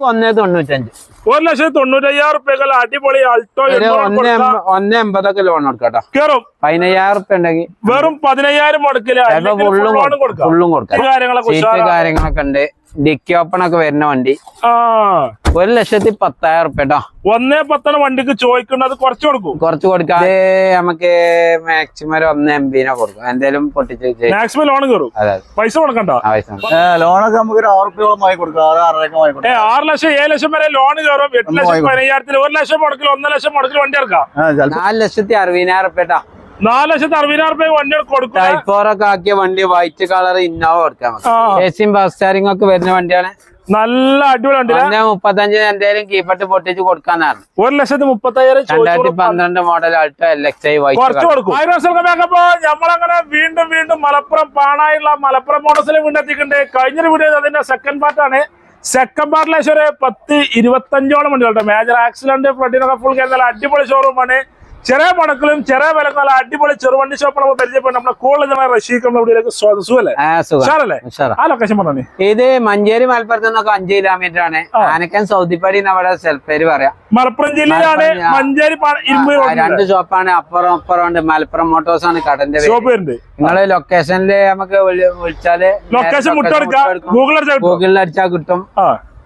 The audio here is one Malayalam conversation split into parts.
ഒന്നേ തൊണ്ണൂറ്റഞ്ച്. ഒരു ലക്ഷത്തി തൊണ്ണൂറ്റയ്യായിരം റുപ്യക്കുള്ള അടിപൊളി അൾട്ടോ ഒന്നേ ഒന്നേ എൺപതൊക്കെ ലോൺ കൊടുക്കട്ടോ. കേറും. പതിനയ്യായിരം റുപ്യ ഉണ്ടെങ്കിൽ വെറും പതിനയ്യായിരം മുടക്കില്ല. ഫുള്ളും കൊടുക്കാം. കാര്യങ്ങളൊക്കെ ഉണ്ട്. ഡിക്കി ഓപ്പൺ ഒക്കെ വരുന്ന വണ്ടി. ആ. ഒരു ലക്ഷത്തി പത്തായിരം റുപ്യ കേട്ടോ ഒന്നേ പത്തന വണ്ടിക്ക് ചോദിക്കുന്നത് കുറച്ച് കൊടുക്കും. കുറച്ച് കൊടുക്കാം. നമുക്ക് മാക്സിമം ഒരു എം ബിനെ കൊടുക്കും. എന്തേലും പൊട്ടിച്ച്. മാക്സിമം ലോൺ കയറും അതെ പൈസ കൊടുക്കണ്ട ആവശ്യം ലോണൊക്കെ നമുക്ക് ഒരു ആറ് റുപ്യോളം വാങ്ങി കൊടുക്കാം ആറ് ലക്ഷം ഏഴ് ലക്ഷം വരെ ലോൺ കയറും എട്ട് ഒന്ന് ലക്ഷം. പതിനയ്യായിരത്തിൽ ഒരു ലക്ഷം മുടക്കിൽ ഒന്നര ലക്ഷം മുടക്കിൽ വണ്ടി ഇറക്കാം നാല് ലക്ഷത്തി അറുപതിനായിരം റുപ്യ കേട്ടോ നാല് ലക്ഷത്തി അറുപതിനായിരം റുപ്യ വണ്ടി കൊടുക്കും ടൈപ്പോറൊക്കെ ആക്കിയ വണ്ടി വൈറ്റ് കളർ ഇന്നോവ കൊടുക്കാം ബസ് സ്റ്റാരിംഗ് ഒക്കെ വരുന്ന വണ്ടിയാണ്. നല്ല അടിപൊളി വണ്ടി മുപ്പത്തഞ്ചിന് മുപ്പത്തഞ്ച് എന്തേലും കീപ്പട്ട് പൊട്ടിച്ച് കൊടുക്കാന്നാണ് ഒരു ലക്ഷത്തി മുപ്പത്തയ്യായിരം രണ്ടായിരത്തി പന്ത്രണ്ട് model Alto L X I കുറച്ച് വൈറ്റ് കൊടുക്കും നമ്മളങ്ങനെ വീണ്ടും വീണ്ടും മലപ്പുറം പാണായുള്ള മലപ്പുറം മോഡൽസിൽ വീണ്ടും എത്തിക്കണ്ടേ കഴിഞ്ഞൊരു വീഡിയോ അതിന്റെ സെക്കൻഡ് പാർട്ടാണ് സെക്കൻഡ് പാർട്ടിലേശ്വര് പത്ത് ഇരുപത്തഞ്ചോളം വണ്ടികളുണ്ട്. മേജർ ആക്സിഡന്റ് ഫ്ലഡിനൊക്കെ ഫുൾ കേരള അടിപൊളി ഷോറൂമാണ് ചെറിയ മടക്കലും ചെറിയ വിലക്കും അടിപൊളി ചെറുവണ്ടി ഷോപ്പ് നമ്മൾ പരിചയപ്പെടും നമ്മുടെ കൂടുതൽ റഷീഖ് സ്വാഗതം. സുഖല്ലേ ആ സുഖം. ഉഷാറല്ലേ? ഉഷാറാ. ആ ലൊക്കേഷൻ പറഞ്ഞു ഇത് മഞ്ചേരി മലപ്പുറത്ത് നിന്നൊക്കെ അഞ്ച് കിലോമീറ്റർ ആണ്. ആനക്കൻ സൗദിപ്പടി നമ്മുടെ സ്ഥലപ്പേര് പറയാം. മലപ്പുറം ജില്ലയിലാണ് മഞ്ചേരി രണ്ട് ഷോപ്പാണ് അപ്പുറം അപ്പുറം ഉണ്ട്. മലപ്പുറം മോട്ടോഴ്സ് ആണ് കടന്റെ നിങ്ങൾ ലൊക്കേഷനിൽ നമുക്ക് വിളി- വിളിച്ചാൽ ലൊക്കേഷൻ. ഗൂഗിളിൽ അടിച്ചാൽ കിട്ടും.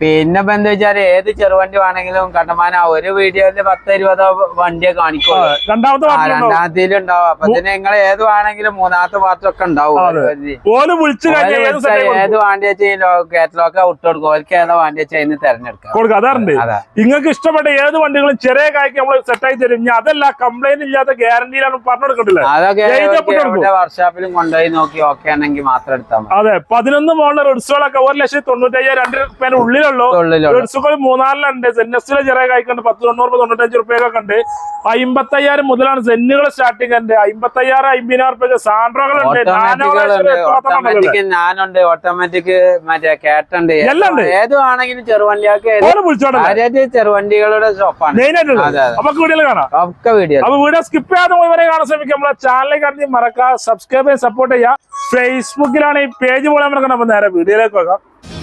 പിന്നെ ഇപ്പൊ എന്താ വെച്ചാൽ ഏത് ചെറുവണ്ടി വേണമെങ്കിലും കണ്ടമാന ഒരു വീഡിയോയിൽ പത്ത് ഇരുപതോ വണ്ടിയെ കാണിക്കും രണ്ടാമത്തേലും ഉണ്ടാവും. അപ്പൊ പിന്നെ നിങ്ങൾ ഏത് വേണമെങ്കിലും മൂന്നാമത്തെ പാത്രമൊക്കെ ഉണ്ടാവും. ഏത് വണ്ടി വെച്ചാൽ കാറ്റലോഗ് വിട്ടു കൊടുക്കും. ഓൽക്ക് ഏതാ വണ്ടി വെച്ചാൽ തെരഞ്ഞെടുക്കാം. കൊടുക്കുക അതാറുണ്ട് നിങ്ങൾക്ക് ഇഷ്ടപ്പെട്ട ഏത് വണ്ടികളും ചെറിയ കായ്ക്ക് നമ്മൾ സെറ്റായി തരും. അതല്ല കംപ്ലൈന്റ് ഇല്ലാത്ത ഗ്യാരണ്ടിയിലാണ് പറഞ്ഞു കൊടുക്കണ്ടില്ലേ അതൊക്കെ വർഷാപ്പിലും കൊണ്ടുപോയി നോക്കി ഓക്കെ ആണെങ്കിൽ മാത്രം എടുത്താൽ മതി. അതെ പതിനൊന്ന് മോളിലെ റിഡ്സുകളൊക്കെ ഒരു ലക്ഷത്തി തൊണ്ണൂറ്റയ്യായിരം രണ്ട് റുപ്യേന്റെ ഉള്ളിലുള്ള. റിഡ്സുകൾ മൂന്നാലിലുണ്ട് സെന്നസിലെ ചെറിയ കായ്ക്കുണ്ട് പത്ത് തൊണ്ണൂറ് തൊണ്ണൂറ്റഞ്ച് റുപ്യൊക്കെ ഉണ്ട് അമ്പത്തയ്യായിരം മുതലാണ് സെന്നുകൾ സ്റ്റാർട്ടിംഗ് ഉണ്ട് അമ്പത്തയ്യായിരം അമ്പതിനായിരം റുപ്യ സാൻഡ്രോകളുണ്ട്. ഞാനുണ്ട് ഓട്ടോമാറ്റിക് മറ്റേ കേട്ടുണ്ട് എല്ലാം. ഏത് ആദ്യമായിട്ട് ചെറുവണ്ടികളുടെ ഷോപ്പാണ്. അപ്പൊ വീഡിയോയിൽ കാണാം. ഒക്കെ വീഡിയോ അപ്പൊ വീഡിയോ സ്കിപ്പ് ചെയ്യാതെ മുഴുവനെ കാണാൻ ശ്രമിക്കുക. നമ്മളെ മറക്കുക സബ്സ്ക്രൈബ് ചെയ്യാൻ സപ്പോർട്ട് ചെയ്യുക. ഫേസ്ബുക്കിലാണ് ഈ പേജ് പോലെ നമ്മൾ നേരെ വീഡിയോയിലേക്ക് വെക്കാം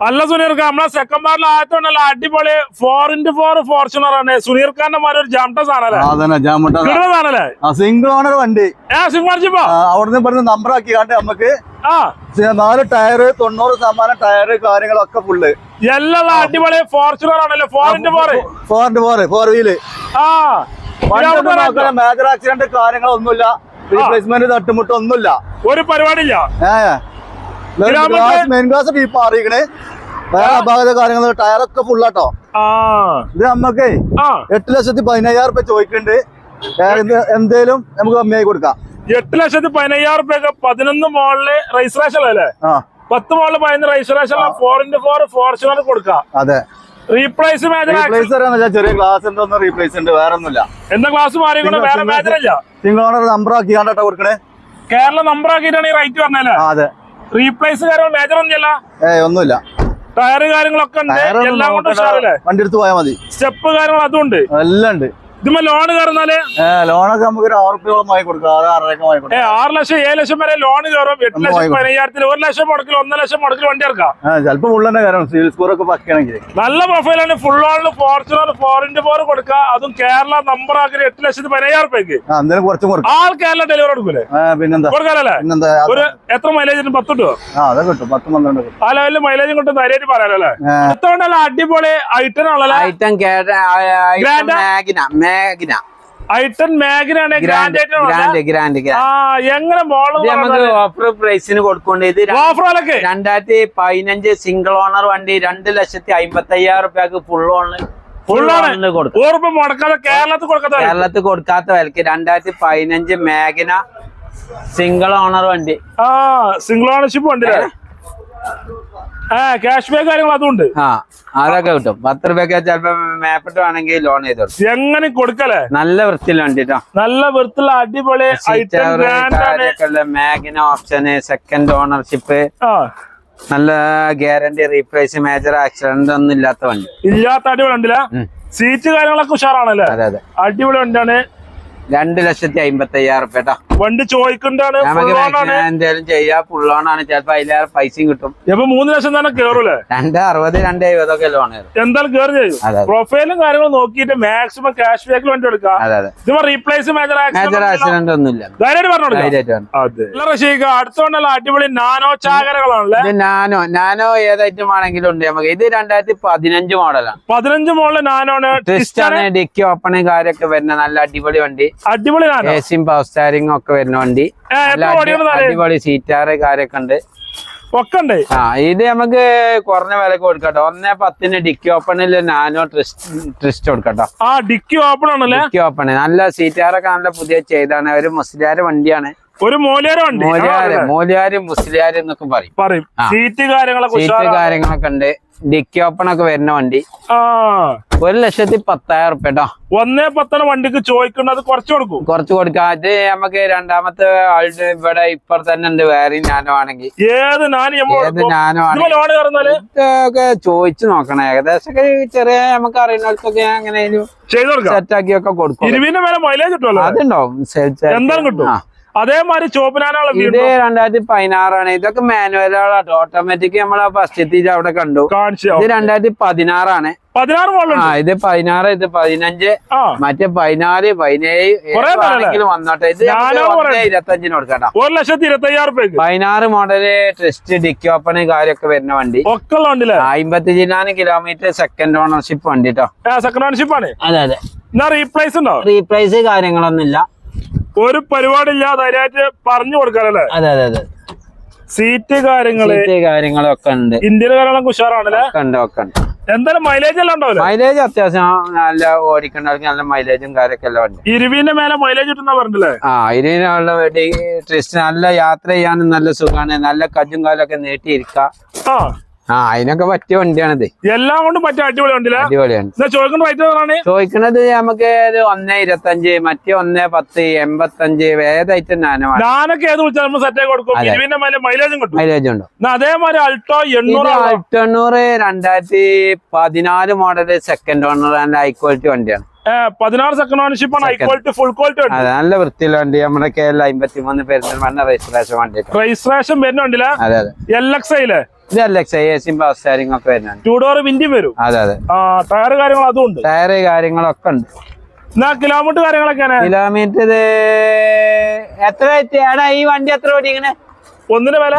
അല്ല സുനീർ ഖാൻ നമ്മളെ സെക്കൻഡ് പാർട്ടിൽ ആയതുകൊണ്ടല്ല അടിപൊളി ഫോർ ഇന്റു ഫോർ ഫോർച്യൂണർ ആണ്. സുനീർ ഖാന്റെ മാതിരി ഒരു ജംട്ട സാധനല്ലേ സിംഗിൾ ഓണർ വണ്ടി. അവിടുന്ന് പറഞ്ഞ നമ്പർ ആക്കി കണ്ട് നമുക്ക് ആ. നാല് ടയർ തൊണ്ണൂറ് ശതമാനം ടയർ കാര്യങ്ങളൊക്കെ ഫുള്ള് എല്ലാ അടിപൊളി ഫോർച്യൂണർ ആണല്ലേ four into four four into four four wheel ആ. മേജർ ആക്സിഡന്റ് കാര്യങ്ങളൊന്നുമില്ല. റീപ്ലേസ്മെന്റ് തട്ടുമുട്ടൊന്നുമില്ല. ഒരു പരിപാടിയില്ല. ഗ്രാമത്തിൽ- മെയിൻ ഗ്ലാസ് ഡീപ്പ് മാറിയിക്കണേ വേറെ അപാകത കാര്യങ്ങൾ ടയറൊക്കെ ഫുള്ളാട്ടോ ഇത് നമ്മക്ക് എട്ട് ലക്ഷത്തി പതിനയ്യായിരം റുപ്യ ചോദിക്കുന്നുണ്ട് എന്തേലും നമുക്ക് കമ്മിയായി കൊടുക്കാം. എട്ട് ലക്ഷത്തി പതിനയ്യായിരം റുപ്യൊക്കെ പതിനൊന്ന് മോളിൽ രജിസ്ട്രേഷൻ അല്ലേ? പത്ത് മോളിൽ പതിനൊന്ന് registration four into four Fortuner കൊടുക്കാം. അതെ. റീപ്ലേസ് റീപ്ലേസ് ചെറിയ ഗ്ലാസ് ഉണ്ടോ റീപ്ലേസ് ഉണ്ട് വേറെ ഒന്നുമില്ല എന്താ ക്ലാസ് മാറിക്കൊണ്ട് വേറെ മേജർ സിംഗിൾ ഓണർ നമ്പർ ആക്കി കൊടുക്കണേ. കേരള നമ്പർ ആക്കിയിട്ടാണ് ഈ റേറ്റ് പറഞ്ഞല്ലേ? അതെ. റീപ്ലേസ് കാര്യങ്ങൾ മേജർ ഒന്നുമില്ല. ഏ ഒന്നുമില്ല. ടയർ കാര്യങ്ങളൊക്കെ ഉണ്ട്. എല്ലാം കൊണ്ട് വണ്ടി എടുത്ത് പോയാൽ മതി. സ്റ്റെപ്പ് കാര്യങ്ങൾ അതും ഉണ്ട്. എല്ലാം ഉണ്ട്. ലോൺ കയറുന്നാൽ ലോണൊക്കെ നമുക്ക് ഒരു ആറ് റുപ്യോളം വാങ്ങി കൊടുക്കാം. ആറ് ആറരയൊക്കെ വാങ്ങി കൊടുക്കാം. ആറ് ലക്ഷം ഏഴ് ലക്ഷം വരെ ലോൺ കയറും എട്ട് ലക്ഷം. പതിനയ്യായിരത്തിൽ ഒരു ലക്ഷം മുടക്കിൽ ഒന്നര ലക്ഷം മുടക്കിൽ വണ്ടി ഇറക്കാം. ആ ചിലപ്പോ ഫുൾ തന്നെ കയറണം സിവിൽ സ്കോർ ഒക്കെ പക്കണെങ്കിൽ നല്ല പ്രൊഫൈലാണ് ഫുൾ ഓണിൽ ഫോർച്യൂണർ ഫോർ ഇന്റു ഫോർ കൊടുക്കുക. അതും കേരള നമ്പർ ആക്കി എട്ട് ലക്ഷത്തി പതിനയ്യായിരം റുപ്യക്ക് ആ എന്തായാലും കുറച്ചും കൊടുക്കും. ആൾ കേരള ഡെലിവറി കൊടുക്കൂലേ? പിന്നെന്താ? കൊടുക്കാനല്ലേ? പിന്നെന്താ? ഒരു എത്ര മൈലേജ് പത്ത് കിട്ടുമോ ആ അത് കിട്ടും. പത്ത് പന്ത്രണ്ട് ആ ലെവലിൽ മൈലേജും കിട്ടും ധൈര്യമായിട്ട് പറയാലോ അല്ലേ? അടിപൊളി ഐറ്റൻ ആണല്ലേ ഐറ്റം Grand ആ? Magna Magna i ten grand grand grand എങ്ങനെ നമുക്ക് മോൾ ഓഫർ പ്രൈസിന് കൊടുക്കുന്നുണ്ട്. ഇത് രണ്ടായിരത്തി പതിനഞ്ച് സിംഗിൾ ഓണർ വണ്ടി രണ്ട് ലക്ഷത്തി അമ്പത്തി അയ്യായിരം റുപ്യക്ക് ഫുൾ ഓണർ കേരളത്തിൽ കൊടുക്കാതെ കേരളത്തിൽ കൊടുക്കാത്ത വിലക്ക്. രണ്ടായിരത്തി പതിനഞ്ച് മേഘന സിംഗിൾ ഓണർ വണ്ടി. ആ സിംഗിൾ ഓണർഷിപ്പ് ഉണ്ട് ആ ക്യാഷ് ബാക്ക് കാര്യങ്ങൾ അതും ഉണ്ട് ആ അതൊക്കെ കിട്ടും. പത്ത് റുപ്യൊക്കെ ചിലപ്പോ മേപ്പിട്ട് വേണമെങ്കിൽ ലോൺ ചെയ്ത് കൊടുക്കും. എങ്ങനെ കൊടുക്കലേ നല്ല വൃത്തിയിൽ നല്ല വൃത്തിയുള്ള അടിപൊളി മാഗിന ഓപ്ഷന് സെക്കൻഡ് ഓണർഷിപ്പ് നല്ല ഗ്യാരണ്ടി റീപ്ലേസ് മേജർ ആക്സിഡന്റ് ഒന്നും ഇല്ലാത്ത വണ്ടി. ഇല്ലാത്ത അടിപൊളി ഉണ്ടല്ല സീറ്റ് കാര്യങ്ങളൊക്കെ ഉഷാറാണല്ലേ? അതെ അതെ. അടിപൊളി വണ്ടിയാണ്. രണ്ട് ലക്ഷത്തി അമ്പത്തി അയ്യായിരം റുപ്യ കേട്ടോ വണ്ടി ചോദിക്കണ്ടാണ് എന്തായാലും ചെയ്യാ ഫുള്ളോണാണ് ചിലപ്പോ അതിലേറെ പൈസയും കിട്ടും. ഇപ്പൊ മൂന്ന് ലക്ഷം തന്നെ കേറൂലേ? രണ്ട് അറുപത് രണ്ട് എഴുപതൊക്കെ ലോൺ എന്തായാലും കേറി. ചെയ്യും? പ്രൊഫൈലും കാര്യങ്ങളും നോക്കിയിട്ട് മാക്സിമം ക്യാഷ് ബാക്കിൽ വണ്ടി എടുക്കാം. റീപ്ലേസ് മേജർ ആക്സിഡന്റ് ഒന്നുമില്ല. ധൈര്യമായിട്ട് പറഞ്ഞു റഷീഖ് അടുത്തോണ്ടുള്ള അടിപൊളി നാനോ ചാകരകളാണല്ലേ? നാനോ നാനോ ഐറ്റം ആണെങ്കിലും ഉണ്ട് നമുക്ക്. ഇത് രണ്ടായിരത്തി പതിനഞ്ച് മോഡലാണ് പതിനഞ്ച് മോഡൽ ട്വിസ്റ്റ് ആണ്. ഡിക്കി ഓപ്പണും കാര്യമൊക്കെ വരുന്ന നല്ല അടിപൊളി വണ്ടി. അടിപൊളി നാനോ. എ പവർ സ്റ്റാരിങ്ങും ഒക്കെ വരുന്ന വണ്ടി. അടിപൊളി സീറ്റാറ് കാര്യൊക്കെ ഉണ്ട്. ഒക്കെ ഉണ്ട് ആ ഇത് നമുക്ക് കുറഞ്ഞ വിലക്ക് കൊടുക്കട്ടോ ഒന്നേ പത്തിന് ഡിക്കി ഓപ്പണിൽ നാനോ ട്രിസ്റ്റ് ട്രിസ്റ്റ് കൊടുക്കട്ടോ ആ ഡിക്കി ഓപ്പൺ ആണല്ലേ ഡിക്കി ഓപ്പൺ നല്ല സീറ്റാറൊക്കെ നല്ല പുതിയ ചെയ്താണ്. ഒരു മുസ്ലിയാര് വണ്ടിയാണ്. ഒരു മൂലേര വണ്ടി. മൂലിയാര് മൂലിയാര് മുസ്ലിയാര് എന്നൊക്കെ പറയും. സീറ്റ് കാര്യങ്ങളൊക്കെ സീറ്റ് കാര്യങ്ങളൊക്കെ ഉണ്ട്. ഡിക്കി ഓപ്പൺ ഒക്കെ വരുന്ന വണ്ടി. ഒരു ലക്ഷത്തി പത്തായിരം ഉറുപ്പ കേട്ടോ ഒന്നേ പത്തന വണ്ടിക്ക് ചോദിക്കുന്നത് കുറച്ച് കൊടുക്കും. കുറച്ച് കൊടുക്കാം. അത് നമുക്ക് രണ്ടാമത്തെ ആളുടെ ഇവിടെ ഇപ്പൊ തന്നെ ഉണ്ട്. വേറെ ഞാനോ ആണെങ്കിൽ. ഏത് ഏത് ഞാനോ ഇതൊക്കെ ചോദിച്ചു നോക്കണം. ഏകദേശം ഒക്കെ ചെറിയ നമുക്ക് അറിയുന്നവർക്കൊക്കെ അങ്ങനെ സെറ്റ് ആക്കിയൊക്കെ കൊടുക്കും. അതുണ്ടാവും. എന്തായാലും കിട്ടും. അതേമാതിരി ചോപ്പനാനുള്ള ഇത് രണ്ടായിരത്തി പതിനാറാണ് ഇതൊക്കെ മാനുവലാണ് ഓട്ടോമാറ്റിക് നമ്മളെ ഫസ്റ്റ് അവിടെ കണ്ടു. ഇത് രണ്ടായിരത്തി പതിനാറാണ് പതിനാറ് ആ ഇത് പതിനാറ് ഇത് പതിനഞ്ച് മറ്റേ പതിനാല് പതിനേഴ് വന്നോട്ടെ. ഇത് ഇരുപത്തഞ്ചിന് കൊടുക്കട്ടോ ഒരു ലക്ഷത്തി ഇരുപത്തയ്യായിരം രൂപ പതിനാറ് മോഡൽ ട്രിസ്റ്റ് ഡിക്കി ഓപ്പണ് കാര്യമൊക്കെ വരുന്ന വണ്ടി. അമ്പത്തി ചില്ലാനും കിലോമീറ്റർ സെക്കൻഡ് ഓണർഷിപ്പ് വണ്ടി കേട്ടോ സെക്കൻഡ് ഓണർഷിപ്പ് ആണ്. അതെ അതെ. റീപ്ലേസ് ഉണ്ടോ? റീപ്ലേസ് കാര്യങ്ങളൊന്നും ഇല്ല ഒരു പരിപാടിയില്ല ധൈര്യമായിട്ട് പറഞ്ഞു കൊടുക്കാറല്ലേ അതെ അതെ അതെ. സീറ്റ് കാര്യങ്ങൾ കാര്യങ്ങളൊക്കെ ഉണ്ട്. ഇന്ത്യയിലെ കാര്യങ്ങളൊക്കെ ഉഷാറാണല്ലേ? ഒക്കെ ഉണ്ട് ഒക്കെ ഉണ്ട്. എന്തായാലും മൈലേജ് എല്ലാം ഉണ്ടാവില്ല? മൈലേജ് അത്യാവശ്യം നല്ല ഓടിക്കണ്ടെങ്കിൽ നല്ല മൈലേജും കാര്യമൊക്കെ എല്ലാം ഉണ്ട്. ഇരുവിന്റെ മേലെ മൈലേജ് കിട്ടുന്ന പറഞ്ഞില്ലേ? ആ ഇരുവിനുള്ള വേണ്ടി ട്രിസ്റ്റ് നല്ല യാത്ര ചെയ്യാനും നല്ല സുഖമാണ് നല്ല കജ്ജും കാലൊക്കെ നീട്ടിയിരിക്കാം. ആ അതിനൊക്കെ പറ്റിയ വണ്ടിയാണിത്. എല്ലാം കൊണ്ടും പറ്റിയ അടിപൊളി വണ്ടിയാ അടിപൊളിയാണ്. ചോദിക്കുന്ന റേറ്റ് ചോദിക്കണത് നമുക്ക് ഒന്ന് ഇരുപത്തഞ്ച് മറ്റേ ഒന്നേ പത്ത് എൺപത്തഞ്ച് ഏതായിട്ട് ഞാനൊക്കെ ഏത് സെറ്റ് കൊടുക്കും. മൈലേജും മൈലേജ് ഉണ്ടോ? അതേമാതിരി അൾട്ടോ എണ്ണൂറ് അൾട്ടണ്ണൂറ് രണ്ടായിരത്തി പതിനാല് model second owner and high quality വണ്ടിയാണ്. പതിനാറ് സെക്കൻഡ് ഓണർഷിപ്പ് ആണ് ഹൈ ക്വാളിറ്റി ഫുൾ ക്വാളിറ്റി ഉണ്ട് നല്ല വൃത്തിയുള്ള വണ്ടി. നമ്മുടെ കേരള അമ്പത്തി മൂന്ന് പെരുന്തൽമണ്ണ രജിസ്ട്രേഷൻ വണ്ടി രജിസ്ട്രേഷൻ വരുന്ന വണ്ടിയില്ല? അതെ അതെ. എൽ എക്സ് ഐയിലെ ഇത് എലക്സ് എ സിയും പവർ സ്റ്റാരിംഗ് ഒക്കെ വരുന്നുണ്ട്. ടൂ ഡോർ വരും. അതെ അതെ. ടയർ കാര്യങ്ങൾ അതും ഉണ്ട്. ടയറ് കാര്യങ്ങളൊക്കെ ഉണ്ട്. കിലോമീറ്റർ കാര്യങ്ങളൊക്കെയാണ്? കിലോമീറ്റർ ഇത് എത്ര എടാ ഈ വണ്ടി എത്ര ഓടിക്കണേ? ഒന്നിന് വില?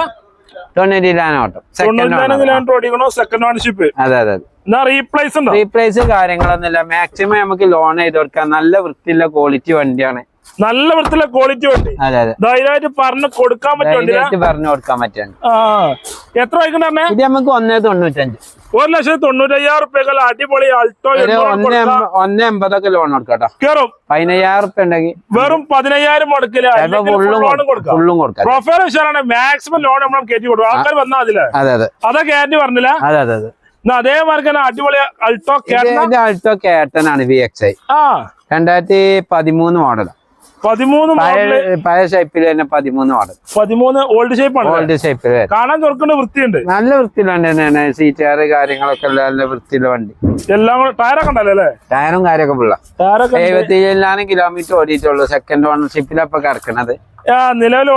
റീപ്ലേസ് കാര്യങ്ങളൊന്നുമില്ല. മാക്സിമം നമുക്ക് ലോൺ ചെയ്ത് കൊടുക്കാം. നല്ല വൃത്തിയുള്ള ക്വാളിറ്റി വണ്ടിയാണ്. നല്ല വൃത്തിയിലെ ക്വാളിറ്റി ഉണ്ട്. ധൈര്യമായിട്ട് പറഞ്ഞു കൊടുക്കാൻ വണ്ടിയില്ല പറഞ്ഞു കൊടുക്കാൻ പറ്റും ആ എത്ര ഇത് നമുക്ക് ഒന്നേ തൊണ്ണൂറ്റഞ്ച്. ഒരു ലക്ഷത്തി തൊണ്ണൂറ്റയ്യായിരം റുപ്യകൾ അടിപൊളി അൾട്ടോ ഒന്നേ എൺപതൊക്കെ ലോൺ കൊടുക്കട്ടോ കേറും. പതിനയ്യായിരം റുപ്യ ഉണ്ടെങ്കിൽ വെറും പതിനയ്യായിരം മുടക്കില്ല. ഫുള്ളും കൊടുക്കാം. പ്രൊഫൈൽ വിഷയമാണ് മാക്സിമം ലോൺ നമ്മൾ കയറ്റി കൊടുക്കും. ആൾക്കാർ വന്നാൽ അതിലെ അതെ അതെ. അതാ ഗ്യാരണ്ടി പറഞ്ഞില്ല. അതെ അതെ അതെ. അതേ അതേമാതിരി തന്നെ അടിപൊളി അൾട്ടോ ആൾട്ടോ കേട്ടനാണ് വി എക്സ് ഐ ആ. രണ്ടായിരത്തി പതിമൂന്ന് മോഡൽ പതിമൂന്ന് പഴയ പഴയ ഷേപ്പിൽ തന്നെ പതിമൂന്ന് വാർഡ് പതിമൂന്ന് ഓൾഡ് ഷേപ്പ് ഓൾഡ് ഷേപ്പിൽ കാണാൻ തുറക്കേണ്ട വൃത്തിയുണ്ട്. നല്ല വൃത്തിയിലുണ്ട് തന്നെയാണ്. സീറ്റാറ് കാര്യങ്ങളൊക്കെ നല്ല വൃത്തിയുള്ള വണ്ടി. എല്ലാം ടയറൊക്കെ ഉണ്ടല്ലോ? അല്ലേ ടയറും കാര്യമൊക്കെ ഉണ്ട്. എഴുപത്തി ഏഴിലാണ് കിലോമീറ്റർ ഓടിയിട്ടുള്ളൂ സെക്കൻഡ് ഓണർഷിപ്പിലപ്പൊ കിടക്കണത് ആ, നിലവിൽ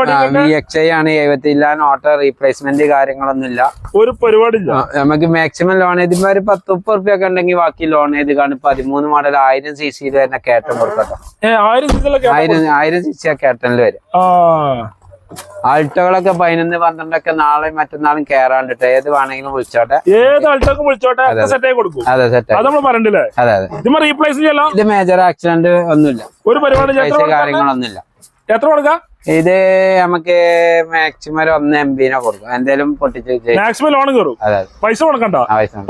ആണ് എഴുപത്തി ഓട്ടോ റീപ്ലേസ്മെന്റ് കാര്യങ്ങളൊന്നും ഇല്ല ഒരു പരിപാടി നമുക്ക് മാക്സിമം ലോൺ ചെയ്തിപ്പോ ഒരു പത്ത് മുപ്പത് റുപ്യ ഒക്കെ ഉണ്ടെങ്കിൽ ബാക്കി ലോൺ ചെയ്ത് കാണും പതിമൂന്ന് മോഡൽ ആയിരം സി സിയിൽ തന്നെ കേട്ടൻ കൊടുക്കട്ടോ ആയിരം ആയിരം സി സി ആ കേട്ടനിൽ വരും. ആ. പതിനൊന്ന് പന്ത്രണ്ടൊക്കെ നാളെ മറ്റന്നാളും കേറാണ്ടിട്ട് ഏത് വേണമെങ്കിലും വിളിച്ചോട്ടെ. ഏത് ആൾക്കാർക്കും വിളിച്ചോട്ടെ. സെറ്റ് ആയി കൊടുക്കും. അതെ സെറ്റ് അത് നമ്മൾ പറയണ്ടില്ലേ? അതെ അതെ. റീപ്ലേസ് ചെയ്യാം ഇത് മേജർ ആക്സിഡന്റ് ഒന്നുമില്ല. ഒരു പരിപാടി? കാര്യങ്ങളൊന്നുമില്ല. എത്ര കൊടുക്കാം? ഇത് നമുക്ക് മാക്സിമം ഒരു ഒന്ന് എം ബിനെ കൊടുക്കും. എന്തേലും പൊട്ടിച്ച്. മാക്സിമം ലോൺ കയറും പൈസ കൊടുക്കണ്ട.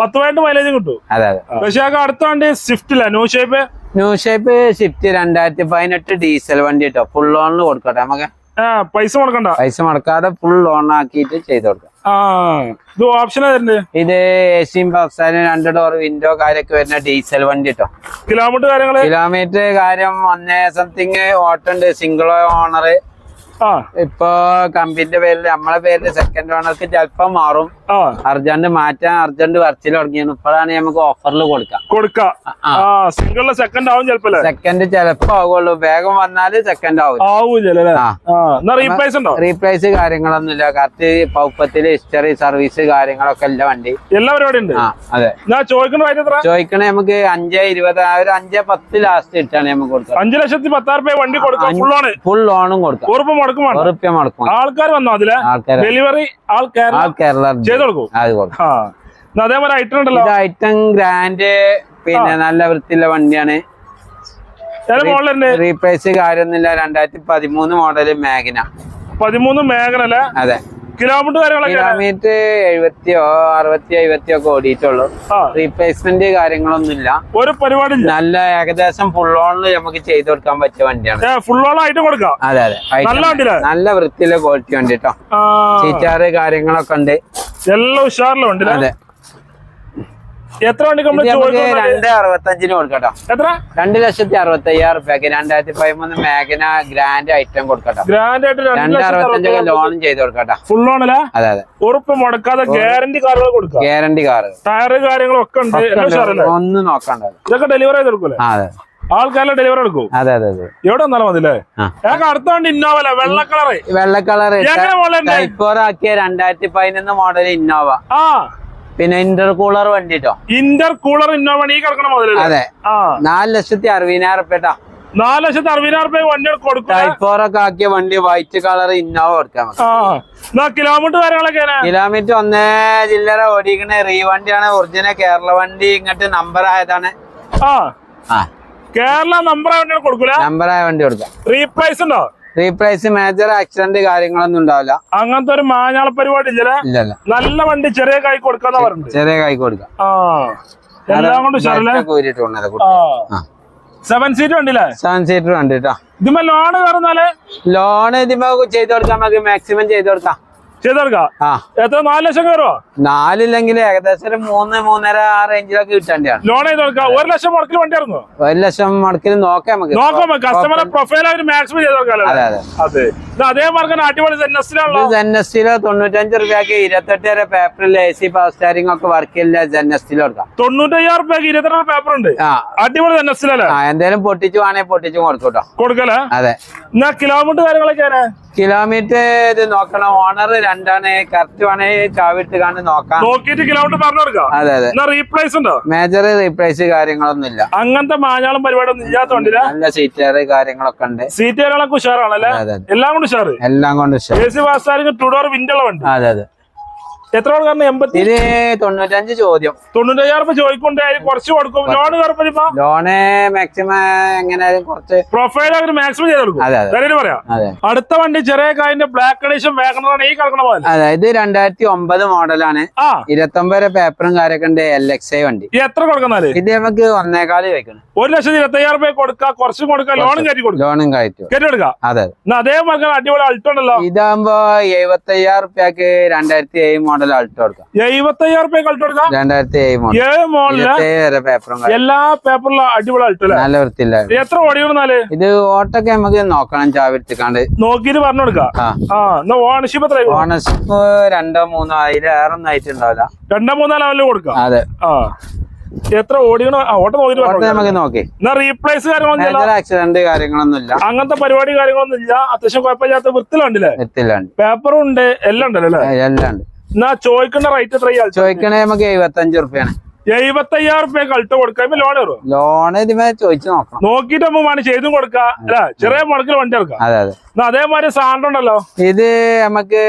പത്ത് പോയിന്റ് മൈലേജും കിട്ടും. അതെ അതെ. പക്ഷേ അടുത്ത വണ്ടി സ്വിഫ്റ്റ് ഇല്ല new shape new shape Swift രണ്ടായിരത്തി പതിനെട്ട് ഡീസൽ വണ്ടി കേട്ടോ ഫുൾ ലോണിൽ കൊടുക്കട്ടെ നമുക്ക്? പൈസ മുടക്കണ്ട. പൈസ മുടക്കാതെ ഫുൾ ലോൺ ആക്കിയിട്ട് ചെയ്ത് കൊടുക്കാം. ഇത് തരുന്നത് ഇത് സിയും ബസ്സാനും രണ്ട് ഡോർ വിൻഡോ കാര്യമൊക്കെ വരുന്ന ഡീസൽ വണ്ടി കേട്ടോ കിലോമീറ്റർ കാര്യങ്ങൾ? കിലോമീറ്റർ കാര്യം ഒന്നേ സംതിങ് ഓട്ടുണ്ട് സിംഗിൾ ഓണർ ഇപ്പൊ കമ്പിന്റെ പേരിൽ നമ്മളെ പേരിൽ സെക്കൻഡ് ഓണർക്ക് ചിലപ്പം മാറും. അർജന്റ് മാറ്റാൻ അർജന്റ് വർച്ചിൽ തുടങ്ങിയാണ്. ഇപ്പോഴാണ് നമുക്ക് ഓഫറിൽ കൊടുക്കാം. കൊടുക്ക. സെക്കൻഡ് ആവും ചിലപ്പല്ലേ സെക്കൻഡ് ചിലപ്പോ ആവുള്ളൂ. വേഗം വന്നാൽ സെക്കൻഡ് ആവും. റീപ്ലേസ് ഉണ്ടോ? റീപ്ലേസ് കാര്യങ്ങളൊന്നുമില്ല. കറക്റ്റ് പൗപ്പത്തിൽ ഹിസ്റ്ററി സർവീസ് കാര്യങ്ങളൊക്കെ ഇല്ല വണ്ടി. എല്ലാ പരിപാടി ഉണ്ട്? അതെ. ചോദിക്കണേ നമുക്ക് അഞ്ച് ഇരുപത് ഒരു അഞ്ചേ പത്ത് ലാസ്റ്റ് ഇട്ടാണ് നമുക്ക് കൊടുക്കാം. അഞ്ചു ലക്ഷത്തി പത്താറ് രൂപ വണ്ടി കൊടുക്കാം. ഫുൾ ലോണും കൊടുക്കാം. മുടക്കും വേണ്ട. ഉറുപ്പ്യ മുടക്കും. ആൾക്കാർ വന്നോ അതിലെ? ആൾക്കാരെ ഡെലിവറി ആൾക്കാർ കേരള ചെയ്ത് കൊടുക്കും? അത് കൊടുക്കും. ആ. എന്നാ അതേപോലെ ഐറ്റം ഉണ്ടല്ലോ. ഇത് ഐറ്റം ഗ്രാൻഡ് പിന്നെ നല്ല വൃത്തിയുള്ള വണ്ടിയാണ്. മോഡലുണ്ട് റീപ്ലേസ് കാര്യമൊന്നുമില്ല. രണ്ടായിരത്തി പതിമൂന്ന് മോഡൽ മാഗ്ന. പതിമൂന്ന് മേഖല അല്ലേ അതെ. കിലോമീറ്റർ കിലോമീറ്റർ എഴുപത്തിയോ അറുപത്തിയോ എഴുപത്തിയോ ഒക്കെ ഓടിയിട്ടുള്ളൂ. റീപ്ലേസ്മെന്റ് കാര്യങ്ങളൊന്നുമില്ല. ഒരു പരിപാടി നല്ല ഏകദേശം ഫുൾ ഓണിൽ നമുക്ക് ചെയ്തു കൊടുക്കാൻ പറ്റിയ വണ്ടിയാണ്. ഫുൾ ഓൺ ആയിട്ട് കൊടുക്കാം? അതെ അതെ. നല്ല വൃത്തിയിലെ ക്വാളിറ്റി വണ്ടി കേട്ടോ സീറ്റാറ് കാര്യങ്ങളൊക്കെ ഉണ്ട്. എല്ലാം ഉഷാറിലും ഉണ്ട് അതെ. എത്ര വണ്ടി രണ്ട് അറുപത്തഞ്ചിന് കൊടുക്കട്ടോ എത്ര രണ്ട് ലക്ഷത്തി അറുപത്തി അയ്യായിരം റുപ്യക്ക് രണ്ടായിരത്തി പതിമൂന്ന് മാഗന ഗ്രാൻഡ് ഐറ്റം കൊടുക്കട്ടോ. ഗ്രാൻഡ് ആയിട്ട് രണ്ട് അറുപത്തഞ്ചൊക്കെ ലോണും ചെയ്ത് കൊടുക്കട്ടോ. ഫുൾ ഓണല്ലേ അതെ അതെ. ഉറപ്പ് മുടക്കാതെ ഗ്യാരണ്ടി കാറുകൾ കൊടുക്കാം ഗ്യാരണ്ടി കാറ് ടയറ് കാര്യങ്ങളൊക്കെ ഉണ്ട്. ഒന്ന് നോക്കണ്ട. ഇതൊക്കെ ഡെലിവറി ചെയ്ത് കൊടുക്കൂലേ? അതെ. ആൾക്കാരെ ഡെലിവറി എടുക്കും? അതെ അതെ അതെ. എവിടെ വന്നാലും മതിലേ അല്ലേ? ആ. ഞങ്ങൾക്ക് അടുത്ത വണ്ടി ഇന്നോവ അല്ലേ? വെള്ള കളറ്. വെള്ള കളർ എങ്ങനെ ആക്കിയ രണ്ടായിരത്തി പതിനൊന്ന് മോഡൽ ഇന്നോവ ആ. പിന്നെ ഇന്റർ കൂളർ വണ്ടി ട്ടോ ഇന്റർ കൂളർ ഇന്നോവ ഈ കിടക്കണ മുതലല്ലേ അതെ. നാല് ലക്ഷത്തി അറുപതിനായിരം റുപ്യട്ടാ നാല് ലക്ഷത്തി അറുപതിനായിരം റുപ്യ വണ്ടി കൊടുക്കും ആക്കിയ വണ്ടി വൈറ്റ് കളർ ഇന്നോവ കൊടുക്കാൻ കിലോമീറ്റർ കാര്യങ്ങളൊക്കെ കിലോമീറ്റർ ഒന്നേ ജില്ലറ ഓടിക്കണ റീ വണ്ടിയാണ്. ഒറിജിനൽ കേരള വണ്ടി ഇങ്ങോട്ട് നമ്പർ ആയതാണ്. ആ. ആ. കേരള നമ്പർ വണ്ടി കൊടുക്കൂല? നമ്പർ ആയ വണ്ടി കൊടുക്കാം. റീപ്ലേസ് ഉണ്ടോ? റീപ്ലേസ് മേജർ ആക്സിഡന്റ് കാര്യങ്ങളൊന്നും ഉണ്ടാവില്ല. അങ്ങനത്തെ ഒരു മാഞ്ഞാള പരിപാടി ഇല്ലല്ല? നല്ല വണ്ടി ചെറിയ കൈ കൊടുക്കാന്ന് പറഞ്ഞു ചെറിയ കൈ കൊടുക്കാം. സെവൻ സീറ്റ് വണ്ടിയില്ലേ? സെവൻ സീറ്റർ വണ്ടി കേട്ടോ ലോൺ ലോണ് കയറുന്നാൽ? ലോൺ ഇതിമേ ചെയ്ത് കൊടുക്കാം നമുക്ക് മാക്സിമം ചെയ്ത് കൊടുക്കാം ചെയ്തെടുക്കാം. എത്ര? നാല് ലക്ഷം കയറോ? നാലില്ലെങ്കിൽ ഏകദേശം മൂന്ന് മൂന്നര ആ റേഞ്ചിലൊക്കെ കിട്ടാണ്ടാണ് ലോൺ ചെയ്ത് കൊടുക്കാം ഒരു ലക്ഷം മുടക്കിൽ വണ്ടി ഇറങ്ങുമോ ഒരു ലക്ഷം മുടക്കിൽ നോക്കാം നമുക്ക്. നോക്കാം കസ്റ്റമറെ പ്രൊഫൈൽ അവർ മാക്സിമം ചെയ്ത് കൊടുക്കാം അതെ അതെ. അതെ. അടിപൊളി ജെന്നസ്റ്റിലോ തൊണ്ണൂറ്റഞ്ച് റുപ്യക്ക് ഇരുപത്തെട്ട് വരെ പേപ്പറിൽ എ സി പവർ സ്റ്റാരിംഗ് ഒക്കെ വർക്ക് ചെയ്യില്ല ജെന്നസ്റ്റിൽ കൊടുക്കാം. തൊണ്ണൂറ്റയ്യായിരം റുപ്യക്ക് ഇരുപത്തെട്ട് പേപ്പർ ഉണ്ട്. അടിപൊളി എന്തേലും പൊട്ടിച്ചു വേണേ പൊട്ടിച്ചു കൊടുക്കൂട്ടോ കൊടുക്കല? അതെ. എന്നാ കിലോമീറ്റർ കാര്യങ്ങളൊക്കെയാണ് കിലോമീറ്റർ ഇത് നോക്കണം. ഓണർ രണ്ടാണ് കറക്റ്റ് വേണേ ചാവിട്ട് കണ്ട് നോക്കാം. നോക്കിയിട്ട് കിലോമീറ്റർ പറഞ്ഞു കൊടുക്കാം. അതെ അതെ. റീപ്ലേസ് ഉണ്ടോ? മേജർ റീപ്ലേസ് കാര്യങ്ങളൊന്നും ഇല്ല അങ്ങനത്തെ മാഞ്ഞാളും പരിപാടി ഒന്നും ഇല്ലാത്ത വണ്ടിയില്ല നല്ല സീറ്റർ കാര്യങ്ങളൊക്കെ ഉണ്ട്. സീറ്റ് കാര്യങ്ങളൊക്കെ ഉഷാറാണല്ലേ? എല്ലാം കൊണ്ട് ഉഷാറ്. എല്ലാം കൊണ്ട് ഉഷാർ A C fast two door window ഉണ്ട് അതെ അതെ. എത്ര കൊടുക്കാൻ എൺപത്തി ഇത് തൊണ്ണൂറ്റഞ്ച് ചോദ്യം. തൊണ്ണൂറ്റഞ്ചായിരം രൂപ ചോദിക്കൊണ്ട് കുറച്ച് കൊടുക്കും. ലോൺ കയറപ്പോ ലോണ് മാക്സിമം എങ്ങനെ കുറച്ച്. പ്രൊഫൈൽ അവർ മാക്സിമം ചെയ്ത് കൊടുക്കും. പറയാം. അടുത്ത വണ്ടി ചെറിയ കായിന്റെ ബ്ലാക്ക് അഡീഷൻ വാഗണറാണ് ഈ കിടക്കണ പോലെ. അതെ ഇത് രണ്ടായിരത്തി ഒമ്പത് മോഡലാണ് ഇരുപത്തൊമ്പത് പേപ്പറും കാര്യമൊക്കെ ഉണ്ട് എൽ എക്സ് ഐ വണ്ടി. എത്ര കൊടുക്കുന്നാൽ? ഇത് നമുക്ക് ഒന്നേകാൽ വെക്കണം ഒരു ലക്ഷത്തി ഇരുപത്തയ്യായിരം രൂപ കൊടുക്കുക കുറച്ചും കൊടുക്കുക ലോണും കയറ്റി കൊടുക്കും. ലോണും കയറ്റി കയറ്റി കൊടുക്കുക അതെ അതെ. മകൾ അടിപൊളി അൾട്ടുണ്ടല്ലോ ഇതാകുമ്പോ എഴുപത്തി അയ്യായിരം റുപ്യക്ക് രണ്ടായിരത്തി ഏഴ് മോഡൽ അൾട്ടോ കൊടുക്കാം. എഴുപത്തയ്യായിരം രൂപ അൾട്ടോ എടുക്കാം രണ്ടായിരത്തി ഏഴ് മോഡൽ വരെ പേപ്പറും. എല്ലാ പേപ്പറിലും അടിപൊളി അൾട്ടോ നല്ല വൃത്തിയില്ല. എത്ര ഓടിക്കണമെന്നാൽ ഇത് ഓട്ടൊക്കെ നമുക്ക് നോക്കണം ചാവിട്ടിക്കാണ്ട് നോക്കിയിട്ട് പറഞ്ഞു ആ. ഓണർഷിപ്പ് എത്ര ഓണർഷിപ്പ് രണ്ടോ മൂന്നോ അതിൽ ഏറെ ഒന്നും ആയിട്ടുണ്ടാവില്ല. രണ്ടോ മൂന്നോ ലെവലിൽ കൊടുക്കാം. അതെ. ആ. എത്ര ഓടിയണോ? ഓട്ടം നമുക്ക് നോക്കി. എന്നാ റീപ്ലേസ് കാര്യങ്ങളൊന്നും ഇല്ല മേജർ ആക്സിഡന്റ് കാര്യങ്ങളൊന്നും ഇല്ല അങ്ങനത്തെ പരിപാടി കാര്യങ്ങളൊന്നും ഇല്ല. അത്യാവശ്യം കുഴപ്പമില്ലാത്ത വൃത്തിലുണ്ടല്ലേ പേപ്പറും ഉണ്ട് എല്ലാം ഉണ്ടല്ലോ? അല്ലേ എല്ലാം ഉണ്ട്. എന്നാ ചോദിക്കുന്ന റേറ്റ് എത്രയാ ചോദിക്കണേ നമുക്ക് എഴുപത്തഞ്ച് റുപ്യാണ് എഴുപത്തി അയ്യായിരം റുപ്യ കൾട്ട് കൊടുക്കാം. ലോൺ കയറും ലോൺ ഇതിമേ ചോദിച്ചു നോക്കണം. നോക്കിട്ട് നമ്മൾ വേണം ചെയ്തും കൊടുക്കാം. അല്ല ചെറിയ മുടക്കിൽ വണ്ടി എടുക്കാം. അതെ അതെ. എന്നാ അതേമാതിരി സാധനം ഉണ്ടല്ലോ. ഇത് നമുക്ക്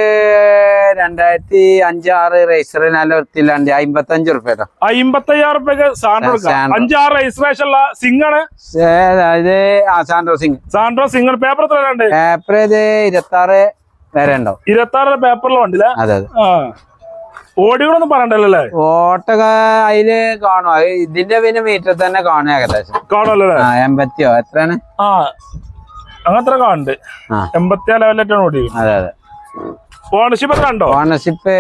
രണ്ടായിരത്തി അഞ്ചാറ് റേസർ നല്ല വൃത്തിയില്ലാണ്ട് അമ്പത്തഞ്ച് റുപ്യ അമ്പത്തി അയ്യായിരം റുപ്യക്ക് സാൻഡ്രോ. അഞ്ചാറ് രജിസ്ട്രേഷൻ ഉള്ള സിംഗ് ആണ്. അതായത് ആ Santro Xing Santro Xing paper എത്ര പേപ്പർ ഇത് ഇരുപത്തി ആറ് ഉണ്ടാവും ഇരുപത്തി ആറ് പേപ്പറിലെ വണ്ടിയില്ല അതെ അതെ. ഓടികളൊന്നും പറയണ്ടല്ലേ ഓട്ടക അതിൽ കാണും. ഇതിന്റെ പിന്നെ മീറ്റർ തന്നെ കാണും ഏകദേശം. കാണുമല്ലോ എൺപത്തിയോ? എത്രയാണ്? ആ. അങ്ങനത്തെ കാണുന്നുണ്ട്. ആ. എൺപത്തിയാറ് ലെവലിലേക്കാണ് ഓടി അതെ അതെ. ഓണർഷിപ്പ് ഉണ്ടോ ഓണർഷിപ്പ്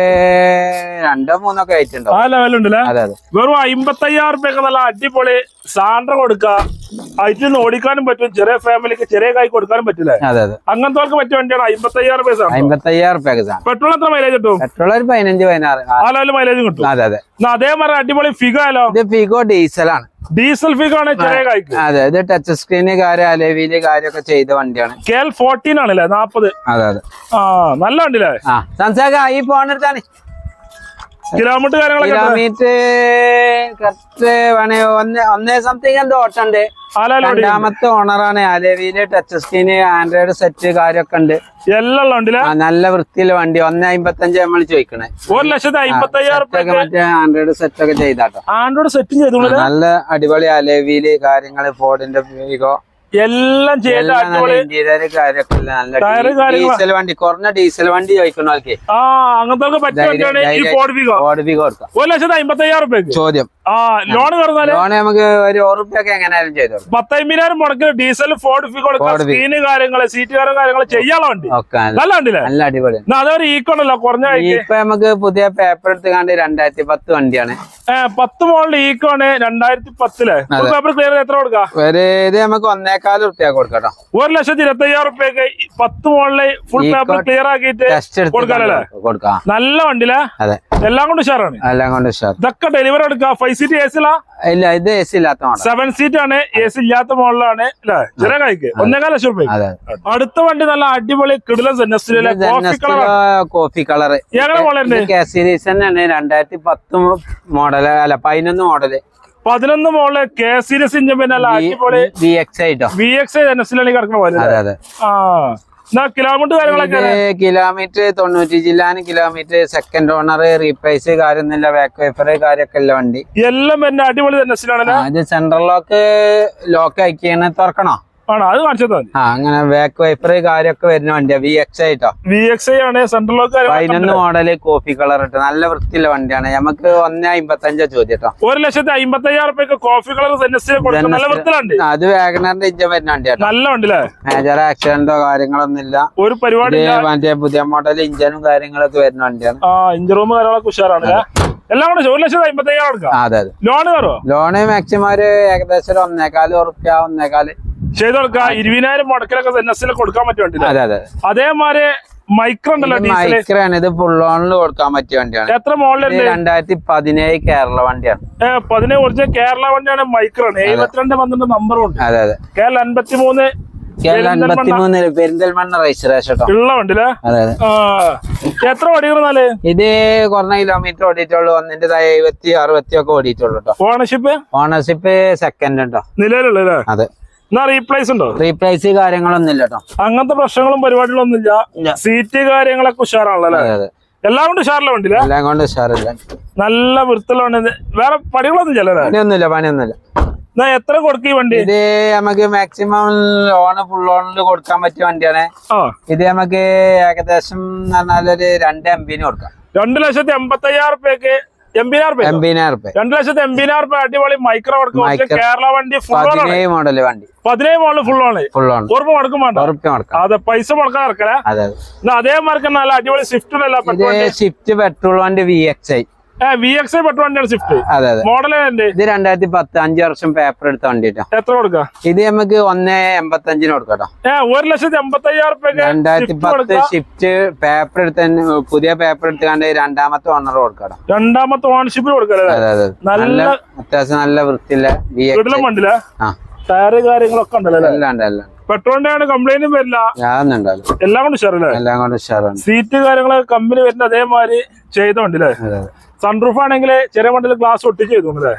രണ്ടോ മൂന്നോ ഒക്കെ ആയിട്ടുണ്ടോ ആ ലെവലുണ്ടല്ലേ? അതെ അതെ. വെറും അമ്പത്തയ്യായിരം റുപ്യൊക്കെ നല്ല അടിപൊളി സാൻഡ്ര കൊടുക്കുക ഹൈറ്റിൽ നിന്ന് ഓടിക്കാനും പറ്റും. ചെറിയ ഫാമിലിക്ക് ചെറിയ കൈ കൊടുക്കാനും പറ്റില്ലേ. അതെ അതെ. അങ്ങനത്തെ പറ്റിയ വണ്ടിയാണ് അമ്പത്തി അയ്യായിരം പൈസ അമ്പത്തി അയ്യായിരം പൈസ പെട്രോൾ എത്ര മൈലേജ് കിട്ടും? പെട്രോൾ ഒരു പതിനഞ്ച് പതിനാറ്. ആ, ലെവൽ മൈലേജ് കിട്ടും. അതെ അതെ. അതേമാതിരി അടിപൊളി ഫിഗോ ഫിഗോ ഇത് ഫിഗോ ഡീസലാണ് ഡീസൽ ഫിഗോ ആണ് ചെറിയ കായ്ക്ക് അതെ ഇത് ടച്ച് സ്ക്രീന് കാര്യം അലവിയിൽ കാര്യമൊക്കെ ചെയ്ത വണ്ടിയാണ്. കെ എൽ ഫോർട്ടീൻ ആണല്ലേ നാപ്പത്? അതെ അതെ. ആ നല്ല വണ്ടിയില്ലേ? ആ സംസാക ഈ ഫോൺ എടുത്താണ് കിലോമീറ്റർ കാര്യങ്ങളൊക്കെ? കിലോമീറ്റർ കറക്റ്റ് വേണേ ഒന്ന് ഒന്നേ സംതിങ് എന്തോ ഓട്ടുണ്ട്. രണ്ടാമത്തെ ഓണറാണ് അലവിയിൽ ടച്ച് സ്ക്രീന് ആൻഡ്രോയിഡ് സെറ്റ് കാര്യമൊക്കെ ഉണ്ട്. എല്ലാം നല്ല വൃത്തിയിലെ വണ്ടി. ഒന്നേ അമ്പത്തഞ്ച് നമ്മൾ ചോദിക്കണേ. ഒരു ലക്ഷത്തി മറ്റേ ആൻഡ്രോയിഡ് സെറ്റ് ഒക്കെ ചെയ്താട്ടോ. ആൻഡ്രോയിഡ് ചെയ്തോളൂ നല്ല അടിപൊളി അലവിയിൽ കാര്യങ്ങൾ ഫോർഡിന്റെ ഫിഗോ എല്ലാം ചെയ്ത അടിപൊളി. ടയറ് ഡീസൽ വണ്ടി കുറഞ്ഞ ഡീസൽ വണ്ടി ചോദിക്കണോക്കെ ആ അങ്ങനത്തെ പറ്റിയ ഒരു ലക്ഷത്തി അമ്പത്തി അയ്യായിരം ചോദ്യം. ലോൺ തുറന്നാൽ ലോൺ നമുക്ക് ഒരു ഉറപ്പൊക്കെ എങ്ങനെയാലും ചെയ്തു പത്തമ്പതിനായിരം മുടക്ക് ഡീസൽ ഫോർഡ് ഫി കൊടുക്കാം. സ്ക്രീന് കാര്യങ്ങൾ സീറ്റ് കാര്യം കാര്യങ്ങൾ ചെയ്യാനുള്ള വണ്ടി. നല്ല- വണ്ടിയില്ലേ? നല്ല അടിപൊളി. അതൊരു ഈക്കോണല്ലോ കുറഞ്ഞ ഇപ്പൊ നമുക്ക് പുതിയ പേപ്പർ എടുത്ത് കണ്ട് രണ്ടായിരത്തി പത്ത് വണ്ടിയാണ് പത്ത് മോളിൽ ഈക്കോണ് രണ്ടായിരത്തി പത്തിൽ പേപ്പർ ക്ലിയർ എത്ര കൊടുക്കാം? ഇത് നമുക്ക് ഒന്നേക്കാൽ റുപ്യ കൊടുക്കാം ഒരു ലക്ഷത്തി ഇരുപത്തി അയ്യായിരം റുപ്യക്ക് പത്ത് മോളിൽ ഫുൾ പേപ്പർ ക്ലിയർ ആക്കിയിട്ട് കൊടുക്കാനല്ലേ കൊടുക്കാം. നല്ല വണ്ടിയിലെ അതെ. എല്ലാം കൊണ്ട് ഉഷാറാണ്. എല്ലാം കൊണ്ട് ഉഷാർ ഇതൊക്കെ ഡെലിവറി എടുക്കുക ഫൈവ് സീറ്റ് എ സി ഇല്ല ഇത് എ സി ഇല്ലാത്ത സെവൻ സീറ്റ് ആണ് എ സി ഇല്ലാത്ത മോഡലാണ് അല്ലെ ചെറിയ ഒന്നേകാൽ ലക്ഷം റുപ്യ അടുത്ത വണ്ടി നല്ല അടിപൊളി കിടിലൻ കോഫി കളർ കെ സീരീസ് തന്നെയാണ്. രണ്ടായിരത്തി പത്ത് മോഡൽ അല്ല പതിനൊന്ന് മോഡൽ പതിനൊന്ന് മോളിൽ കെ സീരീസ് ഇഞ്ചിൻ പിന്നെ അടിപൊളി വി എക്സ് ആയിട്ടോ വി എക്സ് എൻ എസ് കിടക്കുന്ന പോലെ അതെ അതെ. ആ. കിലോമീറ്റർ തൊണ്ണൂറ്റി ജില്ലാന് കിലോമീറ്റർ സെക്കൻഡ് ഓണർ റീപ്ലേസ് കാര്യമൊന്നുമില്ല ബാക്ക് വൈഫർ കാര്യമൊക്കെ ഉള്ള വണ്ടി. എല്ലാം അടിപൊളി തന്നെ സെൻട്രൽ ലോക്ക് ലോക്ക് അയക്കണ തുറക്കണോ? അങ്ങനെ ബാക്ക് വൈപ്പർ കാര്യൊക്കെ വരുന്ന വണ്ടിയാ വി എക്സ് ആയിട്ടോ വി എക്സ് ഐ ആണ് സെൻട്രൽ ലോക്ക് പതിനൊന്ന് മോഡൽ കോഫി കളർ ഇട്ട് നല്ല വൃത്തിയുള്ള വണ്ടിയാണ്. നമുക്ക് ഒന്നേ അമ്പത്തഞ്ചാ ചോദ്യം കേട്ടോ ഒരു ലക്ഷത്തി അമ്പത്തി അയ്യായിരം കോഫി കളർ അത് വേഗനറിന്റെ ഇഞ്ചൻ വരുന്ന വണ്ടിയാട്ടോ നല്ല വണ്ടി മേജർ ആക്സിഡന്റോ കാര്യങ്ങളൊന്നും ഇല്ല. ഒരു പരിപാടി മറ്റേ പുതിയ മോഡൽ ഇഞ്ചനും കാര്യങ്ങളൊക്കെ വരുന്ന വണ്ടിയാണ്. ആ ഇഞ്ച് റൂം കാര്യങ്ങളൊക്കെ ഉഷാറാണ് എല്ലാം കൂടെ ഒരു ലക്ഷത്തി അമ്പത്തി അയ്യായിരം ലോൺ കയറോ ലോണ് മാക്സിമം ഒരു ഏകദേശം ഒന്നേകാൽ ഉറുപ്പ്യ ഒന്നേകാൽ ചെയ്ത് കൊടുക്കാം ഇരുപതിനായിരം മുടക്കിലൊക്കെ എൻ എസ് കൊടുക്കാൻ വണ്ടി അതെ അതെ. അതേമാതിരി മൈക്രോ ഉണ്ടല്ലോ ഡീസൽ ഇത് ഫുൾ ഓണിൽ കൊടുക്കാൻ പറ്റിയ വണ്ടിയാണ്. എത്ര മോഡലുണ്ട് രണ്ടായിരത്തി പതിനേഴ് കേരള വണ്ടിയാണ്. പതിനേഴ് കേരള വണ്ടിയാണ് മൈക്രോണ് എഴുപത്തിരണ്ട് പന്ത്രണ്ട് നമ്പറും ഉണ്ട്. അതെ അതെ. കേരള അൻപത്തി മൂന്ന് പെരിന്തൽമണ്ണ. രജിസ്ട്രേഷൻ എത്ര ഓടിയിരുന്നാൽ ഇത് കുറഞ്ഞ കിലോമീറ്റർ ഓടിയിട്ടുള്ളൂ. ഒന്നിന്റെ എഴുപത്തി അറുപത്തി ഒക്കെ ഓടിയിട്ടുള്ളൂ ഓണർഷിപ്പ് ഓണർഷിപ്പ് സെക്കൻഡ് ഉണ്ടോ? നിലവിലുള്ള അതെ. റീപ്ലേസ് ഉണ്ടോ? റീപ്ലേസ് കാര്യങ്ങളൊന്നും ഇല്ല കേട്ടോ അങ്ങനത്തെ പ്രശ്നങ്ങളും പരിപാടികളൊന്നും ഇല്ല ഇല്ല. സീറ്റ് കാര്യങ്ങളൊക്കെ ഉഷാറാണല്ലോ അല്ലേ? എല്ലാം കൊണ്ട് ഉഷാറില്ല വണ്ടിയില്ല എല്ലാം കൊണ്ട് ഉഷാറില്ല. നല്ല വൃത്തിയുള്ള വണ്ടി. വേറെ പണികളൊന്നും ചെല്ലോ പണിയൊന്നുമില്ല പണിയൊന്നുമില്ല. എത്ര കൊടുക്കും ഈ വണ്ടി? ഇത് നമുക്ക് മാക്സിമം ലോണ് ഫുൾ ഓണിൽ കൊടുക്കാൻ പറ്റിയ വണ്ടിയാണ്. ഇത് നമുക്ക് ഏകദേശം പറഞ്ഞാൽ ഒരു രണ്ട് എംബിന് കൊടുക്കാം. രണ്ട് ലക്ഷത്തി എൺപത്തി അയ്യായിരം റുപ്യക്ക് റുപ്യ രണ്ട് ലക്ഷത്തി റുപ്യ അടിപൊളി മൈക്രോ വർക്ക്. കേരള വണ്ടി പതിനേഴ് മോഡൽ വണ്ടി. പതിനേഴ് മോഡൽ ഫുൾ ആണ്. ഫുൾ ആണ്. ഉറപ്പ് മുടക്കും വേണ്ട. അതെ പൈസ മുടക്കാൻ ഇറക്കല അതെ മാർക്ക് നല്ല അടിപൊളി സ്വിഫ്റ്റ് സ്വിഫ്റ്റ് പെട്രോൾ വണ്ടി. V X I V X I petrol വണ്ടിയാണ് സ്വിഫ്റ്റ് അതെ അതെ. മോഡൽ ഇത് രണ്ടായിരത്തി പത്ത് അഞ്ച് വർഷം പേപ്പർ എടുത്ത വണ്ടി എത്ര കൊടുക്കാം? ഇത് നമുക്ക് ഒന്നേ എൺപത്തഞ്ചിന് കൊടുക്കാം കേട്ടോ ഏ ഒരു ലക്ഷത്തി എൺപത്തി അയ്യായിരം രണ്ടായിരത്തി പത്ത് ഷിഫ്റ്റ് പേപ്പർ എടുത്ത പുതിയ പേപ്പർ എടുത്തുകൊണ്ട് രണ്ടാമത്തെ ഓണർ കൊടുക്കാം രണ്ടാമത്തെ ഓണർഷിപ്പിൽ കൊടുക്കല്ലേ? അതെ അതെ നല്ല അത്യാവശ്യം നല്ല വൃത്തിയില്ല വി എക്സ് വീട്ടിലും ടയറ് കാര്യങ്ങളൊക്കെ ഉണ്ടല്ലോ എല്ലാം ഉണ്ട് എല്ലാം പെട്രോളിന്റെ ആണ് കംപ്ലൈന്റും വരില്ല. എല്ലാം കൊണ്ട് ഉഷാറല്ലേ? എല്ലാം കൊണ്ട് ഉഷാറാണ്. സീറ്റ് കാര്യങ്ങളൊക്കെ കമ്പനി വരുന്ന അതേമാതിരി ചെയ്തോണ്ടല്ലേ സൺറൂഫ് ആണെങ്കിൽ ചെറിയ വണ്ടിയിൽ ഗ്ലാസ് ഒട്ടിച്ച് ചെയ്തോണല്ലേ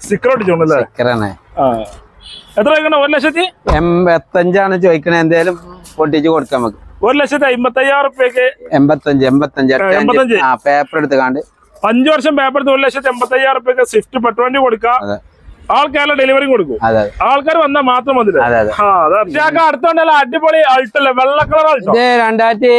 സ്റ്റിക്കർ ആ. എത്ര കഴിക്കണ ഒരു ലക്ഷത്തി? എൺപത്തഞ്ചാണ് ചോദിക്കണേ. എന്തായാലും പൊട്ടിച്ച് കൊടുക്കാം നമുക്ക്. ഒരു ലക്ഷത്തി അമ്പത്തി അയ്യായിരം റുപ്യക്ക് എൺപത്തഞ്ച് എൺപത്തഞ്ച് ആ, പേപ്പർ എടുത്തുകാണ്ട്. അഞ്ചു വർഷം പേപ്പർ എടുത്ത് ഒരു ലക്ഷത്തി എൺപത്തി അയ്യായിരം റുപ്യക്ക് സ്വിഫ്റ്റ് പെട്രോൾ വണ്ടി കൊടുക്കാം. ആൾക്കാരുടെ ഡെലിവറി കൊടുക്കും. ആൾക്കാർ വന്നാൽ മാത്രം മതി അതാ അടുത്തോണ്ടല്ല അടിപൊളി അൾട്ടല്ലേ വെള്ള കളർ അൾട്ടോ രണ്ടായിരത്തി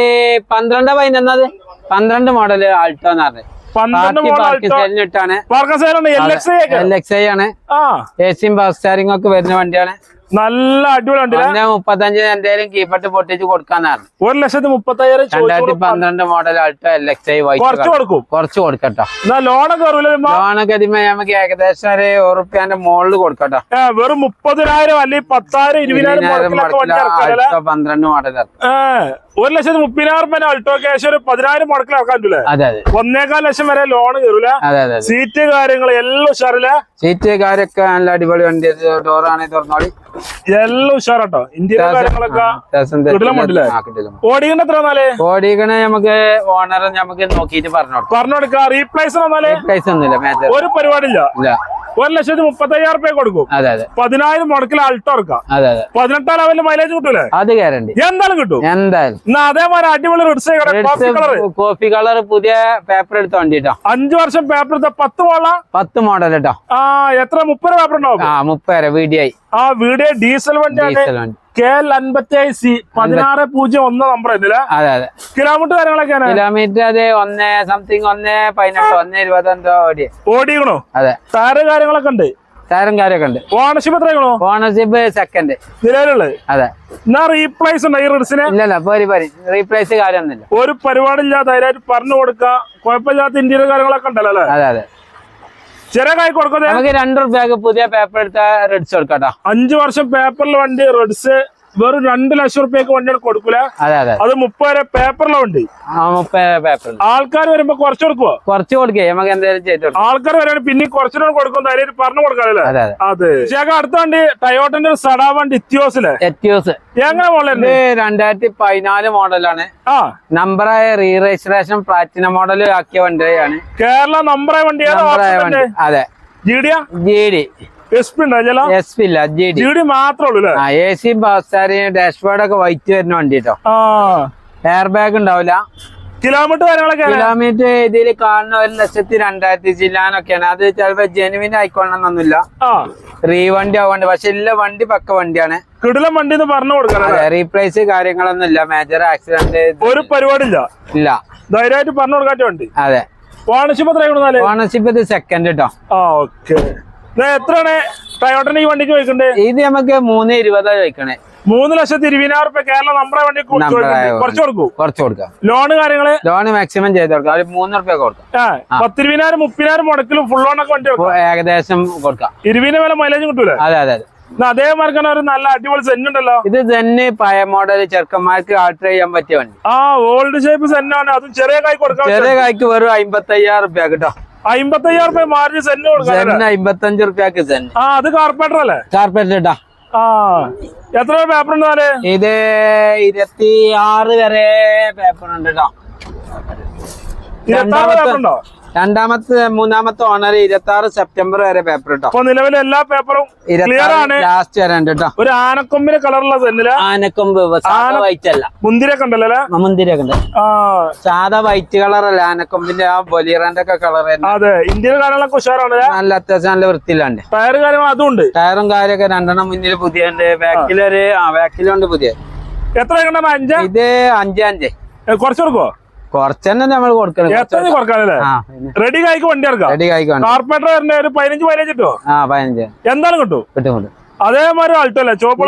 പന്ത്രണ്ട് പതിനൊന്നത് പന്ത്രണ്ട് മോഡൽ ആൾട്ടോ എന്ന് പറഞ്ഞത് പന്ത്രണ്ട് പാർട്ടി മോഡൽ പാർട്ടി അൾട്ടോ സെല്ലിട്ടാണ്. പാർക്കസേലാണ് L X L X I ആണ്. ആ. എ സിയും പവർ സ്റ്റാരിംഗ് ഒക്കെ വരുന്ന വണ്ടിയാണ്. നല്ല അടിപൊളി മുപ്പത്തഞ്ച് എന്തേലും കീപ്പട്ട് പൊട്ടിച്ച് കൊടുക്കാന്നാണ് ഒരു ലക്ഷത്തി മുപ്പത്തയ്യായിരം രണ്ടായിരത്തി പന്ത്രണ്ട് model Alto L X I കുറച്ച് വൈറ്റ് കൊടുക്കും? കുറച്ച് കൊടുക്കട്ടോ. ലോണൊക്കെ ലോണൊക്കെ നമുക്ക് ഏകദേശം ഒരു ഉറുപ്പ്യാന്റെ മുകളിൽ കൊടുക്കട്ടോ. വെറും മുപ്പതിനായിരം അല്ലെങ്കിൽ പത്തായിരം ഇരുപതിനായിരം പന്ത്രണ്ട് മോഡൽ ഒരു ലക്ഷത്തി മുപ്പതിനായിരം രൂപ അൾട്ടോ ക്യാഷ് ഒരു പതിനായിരം മുടക്കിൽ ഇറക്കാൻ പറ്റൂലേ? ഒന്നേകാൽ ലക്ഷം വരെ ലോൺ കയറൂല സീറ്റ് കാര്യങ്ങൾ എല്ലാം ഉഷാറില്ല? സീറ്റ് കാര്യൊക്കെ നല്ല അടിപൊളി വണ്ടി ഡോറാണ് തുറന്നോളി. എല്ലാം ഉഷാറാട്ടോ. ഇന്ത്യയിലെ കാര്യങ്ങളൊക്കെ ഓടിക്കണ എത്ര നാലേ നമുക്ക് ഓണർ നമുക്ക് നോക്കിയിട്ട് പറഞ്ഞു കൊടുക്കാം. പറഞ്ഞു കൊടുക്ക. റീപ്ലേസ് ഒന്നും ഒന്നുമില്ല ഒരു പരിപാടിയില്ല? ഇല്ല. ഒരു ലക്ഷത്തി മുപ്പത്തയ്യായിരം രൂപ കൊടുക്കും. പതിനായിരം മുടക്കിൽ അൾട്ടോ ഇറക്കാം പതിനെട്ടാം ലെവലിൽ മൈലേജ് കിട്ടൂലേ? അത് ഗ്യാരണ്ടി എന്തായാലും കിട്ടും. എന്തായാലും. എന്നാ അതേമാതിരി അടിപൊളി റിഡ്സ് കോഫി കളർ പുതിയ പേപ്പർ എടുത്ത വണ്ടി കേട്ടോ അഞ്ചു വർഷം പേപ്പർ എടുത്ത പത്ത് മോള പത്ത് മോഡൽ കേട്ടോ ആ എത്ര? മുപ്പത് പേപ്പർ ഉണ്ടാവും. ആ മുപ്പത് വീഡിയോ ആ വീഡിയോ ഡീസൽ വണ്ടിയാണ്. ഡീസൽ വണ്ടി. കെ എൽ അൻപത്തി ഐ സി പതിനാറ് പൂജ്യം ഒന്ന് നമ്പർ അതെ അതെ. കിലോമീറ്റർ കാര്യങ്ങളൊക്കെയാണ് കിലോമീറ്റർ അതെ ഒന്ന് സംതിങ് ഒന്ന് പതിനെട്ട് ഒന്ന് ഇരുപത്തഞ്ചോ ഓടി. ഓടിക്കണോ? അതെ. താര കാര്യങ്ങളൊക്കെ ഉണ്ട്? താരം കാര്യമൊക്കെ ഉണ്ട്. ഓണർഷിപ്പ് എത്രയാണോ ഓണർഷിപ്പ് സെക്കൻഡ് നിലവിലുള്ളത്? അതെ. എന്നാ റീപ്ലേസ് ഉണ്ട് ഈ റിഡ്സിന് ഇല്ലല്ല പോരി പോരി റീപ്ലേസ് കാര്യമൊന്നുമില്ല. ഒരു പരിപാടിയില്ലാത്ത ധൈര്യമായിട്ട് പറഞ്ഞു കൊടുക്കുക. കുഴപ്പമില്ലാത്ത ഇന്ത്യയിലെ കാര്യങ്ങളൊക്കെ ഉണ്ടല്ലോ അല്ലേ? അതെ അതെ. ചെറിയ കായ് കൊടുക്കുന്നത് നമുക്ക് രണ്ടു റുപ്യക്ക് പുതിയ പേപ്പർ എടുത്താൽ റെഡ്സ് കൊടുക്കാം അഞ്ചു വർഷം പേപ്പറിൽ വണ്ടി റെഡ്സ് വെറും രണ്ട് ലക്ഷം റുപ്യക്ക് വണ്ടിയാണ് കൊടുക്കൂല? അതെ അതെ. അത് മുപ്പത് വരെ ഉണ്ട്. ആൾക്കാർ വരുമ്പോ കുറച്ച് കൊടുക്കുവോ? കുറച്ച് കൊടുക്കേ നമുക്ക് എന്തായാലും ആൾക്കാർ വരാണ് പിന്നെ കുറച്ചുകൂടെ കൊടുക്കും ധൈര്യം പറഞ്ഞു കൊടുക്കാനല്ലേ അതെ ചേക്ക അടുത്ത വണ്ടി ടയോട്ടന്റെ ഒരു സടാ വണ്ടി എറ്റ്യൂസ് എങ്ങനെ മോഡലുണ്ട് രണ്ടായിരത്തി പതിനാല് മോഡലാണ് ആ. നമ്പറായ റീ രജിസ്ട്രേഷൻ പ്ലാറ്റിനം മോഡൽ ആക്കിയ വണ്ടിയാണ്. കേരള നമ്പറായ വണ്ടിയാണ് അതെ. ജി ഡിയാ ജി ഡി എസ് പി ഇല്ല ജി ഡി മാത്രമേ എ സി ബസ്സാരി ഡാഷ്ബോർഡ് ഒക്കെ വൈറ്റ് വരുന്ന വണ്ടി കേട്ടോ എയർ ബാഗ് ഉണ്ടാവില്ല കിലോമീറ്റർ കാര്യങ്ങളൊക്കെ കിലോമീറ്റർ ഇതിൽ കാണുന്ന ഒരു ലക്ഷത്തി രണ്ടായിരത്തി ജില്ലാനൊക്കെയാണ് അത് ചിലപ്പോ ജെനുവിൻ ആയിക്കൊള്ളണമെന്നൊന്നുമില്ല ആ. റീ വണ്ടി ആവുന്നുണ്ട് പക്ഷെ എല്ലാ വണ്ടി പക്ക വണ്ടിയാണ്. കിടിലം വണ്ടി എന്ന് പറഞ്ഞു കൊടുക്കണം റീപ്ലേസ് കാര്യങ്ങളൊന്നും ഇല്ല. മേജർ ആക്സിഡന്റ് ഒരു പരിപാടി ഇല്ല. ധൈര്യമായിട്ട് പറഞ്ഞു കൊടുക്കാറ്റ വണ്ടി. അതെ. ഓണർഷിപ്പ് എത്ര ഓണർഷിപ്പ് ഇത് സെക്കൻഡ് കേട്ടോ ഓക്കെ എത്രയാണ്? ടയോട്ടന്റെ ഈ വണ്ടിക്ക് ചോദിക്കണ്ടേ. ഇത് നമുക്ക് മൂന്ന് ഇരുപതാ ചോദിക്കണേ. മൂന്ന് ലക്ഷത്തി ഇരുപതിനായിരം റുപ്യ കേരള നമ്മുടെ വണ്ടി. കുറച്ച് കൊടുക്കും. കുറച്ച് കൊടുക്കാം. ലോണ് കാര്യങ്ങൾ? ലോൺ മാക്സിമം ചെയ്ത് കൊടുക്കാം. ഒരു മൂന്ന് റുപ്യ കൊടുക്കാം. പത്തിരുപതിനായിരം മുപ്പതിനായിരം മുടക്കിലും ഫുൾ ലോണൊക്കെ വണ്ടി ഏകദേശം കൊടുക്കാം. ഇരുപതിന് വില മൈലേജ് കിട്ടൂലേ? അതെ അതെ അതേമാർക്ക് ഒരു നല്ല അടിപൊളി സെന്റ് ഉണ്ടല്ലോ. ഇത് തന്നെ പഴയ മോഡൽ ചെറുക്കന്മാർക്ക് ആൾട്ടർ ചെയ്യാൻ പറ്റിയ വണ്ടി. ആ ഓൾഡ് ഷേപ്പ് സെന്റ് ആണ്. അതും ചെറിയ കായ്ക്ക് കൊടുക്കാം ചെറിയ കായ്ക്ക് വെറും അമ്പത്തി അയ്യായിരം റുപ്യ കേട്ടോ. അമ്പത്തയ്യായിരം റുപ്യ മാർജിൻ സെന്റ് കൊടുക്കാം അമ്പത്തഞ്ച് റുപ്യക്ക് സെന്നെ ആ അത് കാർപ്പറ്റർ അല്ലേ? കാർപ്പറ്റർ ഇട്ടാ ആ എത്ര പേപ്പർ ഉണ്ട് ഇത് ഇരുപത്തി ആറ് വരെ പേപ്പർ ഉണ്ട് കേട്ടോ രണ്ടാമത്തെ മൂന്നാമത്തെ ഓണർ ഇരുപത്തി ആറ് സെപ്റ്റംബർ വരെ പേപ്പർ കേട്ടോ അപ്പൊ നിലവിലെ എല്ലാ പേപ്പറും ക്ലിയർ ആണ്. ലാസ്റ്റ് വരെ ഉണ്ട് കേട്ടോ. ഒരു ആനക്കൊമ്പിന് കളറുള്ള സെന്നിൽ ആനക്കൊമ്പ് സാധാ വൈറ്റ് അല്ല. മുന്തിരിയൊക്കെ ഉണ്ടല്ലോ മുന്തിരൊക്കെ ഉണ്ട്. സാധാ വൈറ്റ് കളർ അല്ല ആനക്കൊമ്പിന്റെ ആ ബൊലീറന്റെ ഒക്കെ കളർ അതെ ഇന്ത്യൻ കാര്യങ്ങളൊക്കെ ഉഷാറാണ് നല്ല അത്യാവശ്യം നല്ല വൃത്തിയിലുണ്ട്. ടയർ കാര്യങ്ങളും അതും ഉണ്ട്. ടയറും കാര്യമൊക്കെ രണ്ടെണ്ണം മുന്നിൽ പുതിയ ബാക്കിലൊരു ആ ബാക്കിലുണ്ട് പുതിയ എത്ര അഞ്ച്? ഇത് അഞ്ച് അഞ്ചേ. കുറച്ച് കൊടുക്കോ കുറച്ച് തന്നെ നമ്മൾ കൊടുക്കണം എത്ര കൊടുക്കാനല്ലേ റെഡി കായ്ക്ക് വണ്ടി ഇറക്കാം റെഡി കാർപ്പറേറ്റർ ഒരു പതിനഞ്ച് പതിനഞ്ച് ആ പതിനഞ്ച്. എന്തായാലും കിട്ടും? കിട്ടും കിട്ടും. അതേമാതിരി ആൾട്ടോ അല്ലേ ചോപ്പ്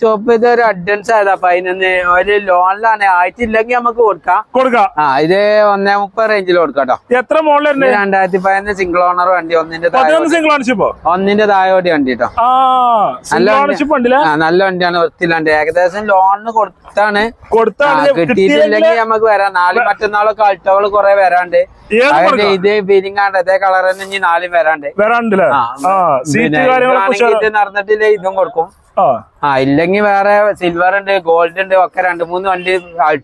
ചോപ്പ് ഇത് ഒരു അഡ്വാൻസ് ആയതാ. പതിനൊന്ന് ഒരു ലോണിലാണ്. ആയിട്ടില്ലെങ്കിൽ നമുക്ക് കൊടുക്കാം. കൊടുക്കാം. ആ ഇത് ഒന്നേ മുപ്പത് റേഞ്ചിൽ കൊടുക്കാട്ടോ എത്ര മോഡൽ രണ്ടായിരത്തി പതിനൊന്ന് സിംഗിൾ ഓണർ വണ്ടി ഒന്നിന്റെ സിംഗിൾ ഓണർഷിപ്പോ ഒന്നിന്റെ താഴോടി വണ്ടി കേട്ടോ നല്ല നല്ല വണ്ടിയാണ് വൃത്തിയില്ലാണ്ട് ഏകദേശം ലോണിന് കൊടുത്താണ്. കിട്ടിയിട്ടില്ലെങ്കിൽ നമുക്ക് വരാം. നാളെ മറ്റന്നാളൊക്കെ അൾട്ടോകൾ കുറെ വരാണ്ട്. ഇത് ഫീലിംഗ് ആണ്. അതേ കളർ തന്നെ ഇനി നാലും വരാണ്ട്. വരാണ്ടല്ലേ നടന്നിട്ടില്ല ഇതും കൊടുക്കും. ആ. ഇല്ലെങ്കിൽ വേറെ സിൽവർ ഉണ്ട് ഗോൾഡ് ഉണ്ട് ഒക്കെ രണ്ട് മൂന്ന് വണ്ടി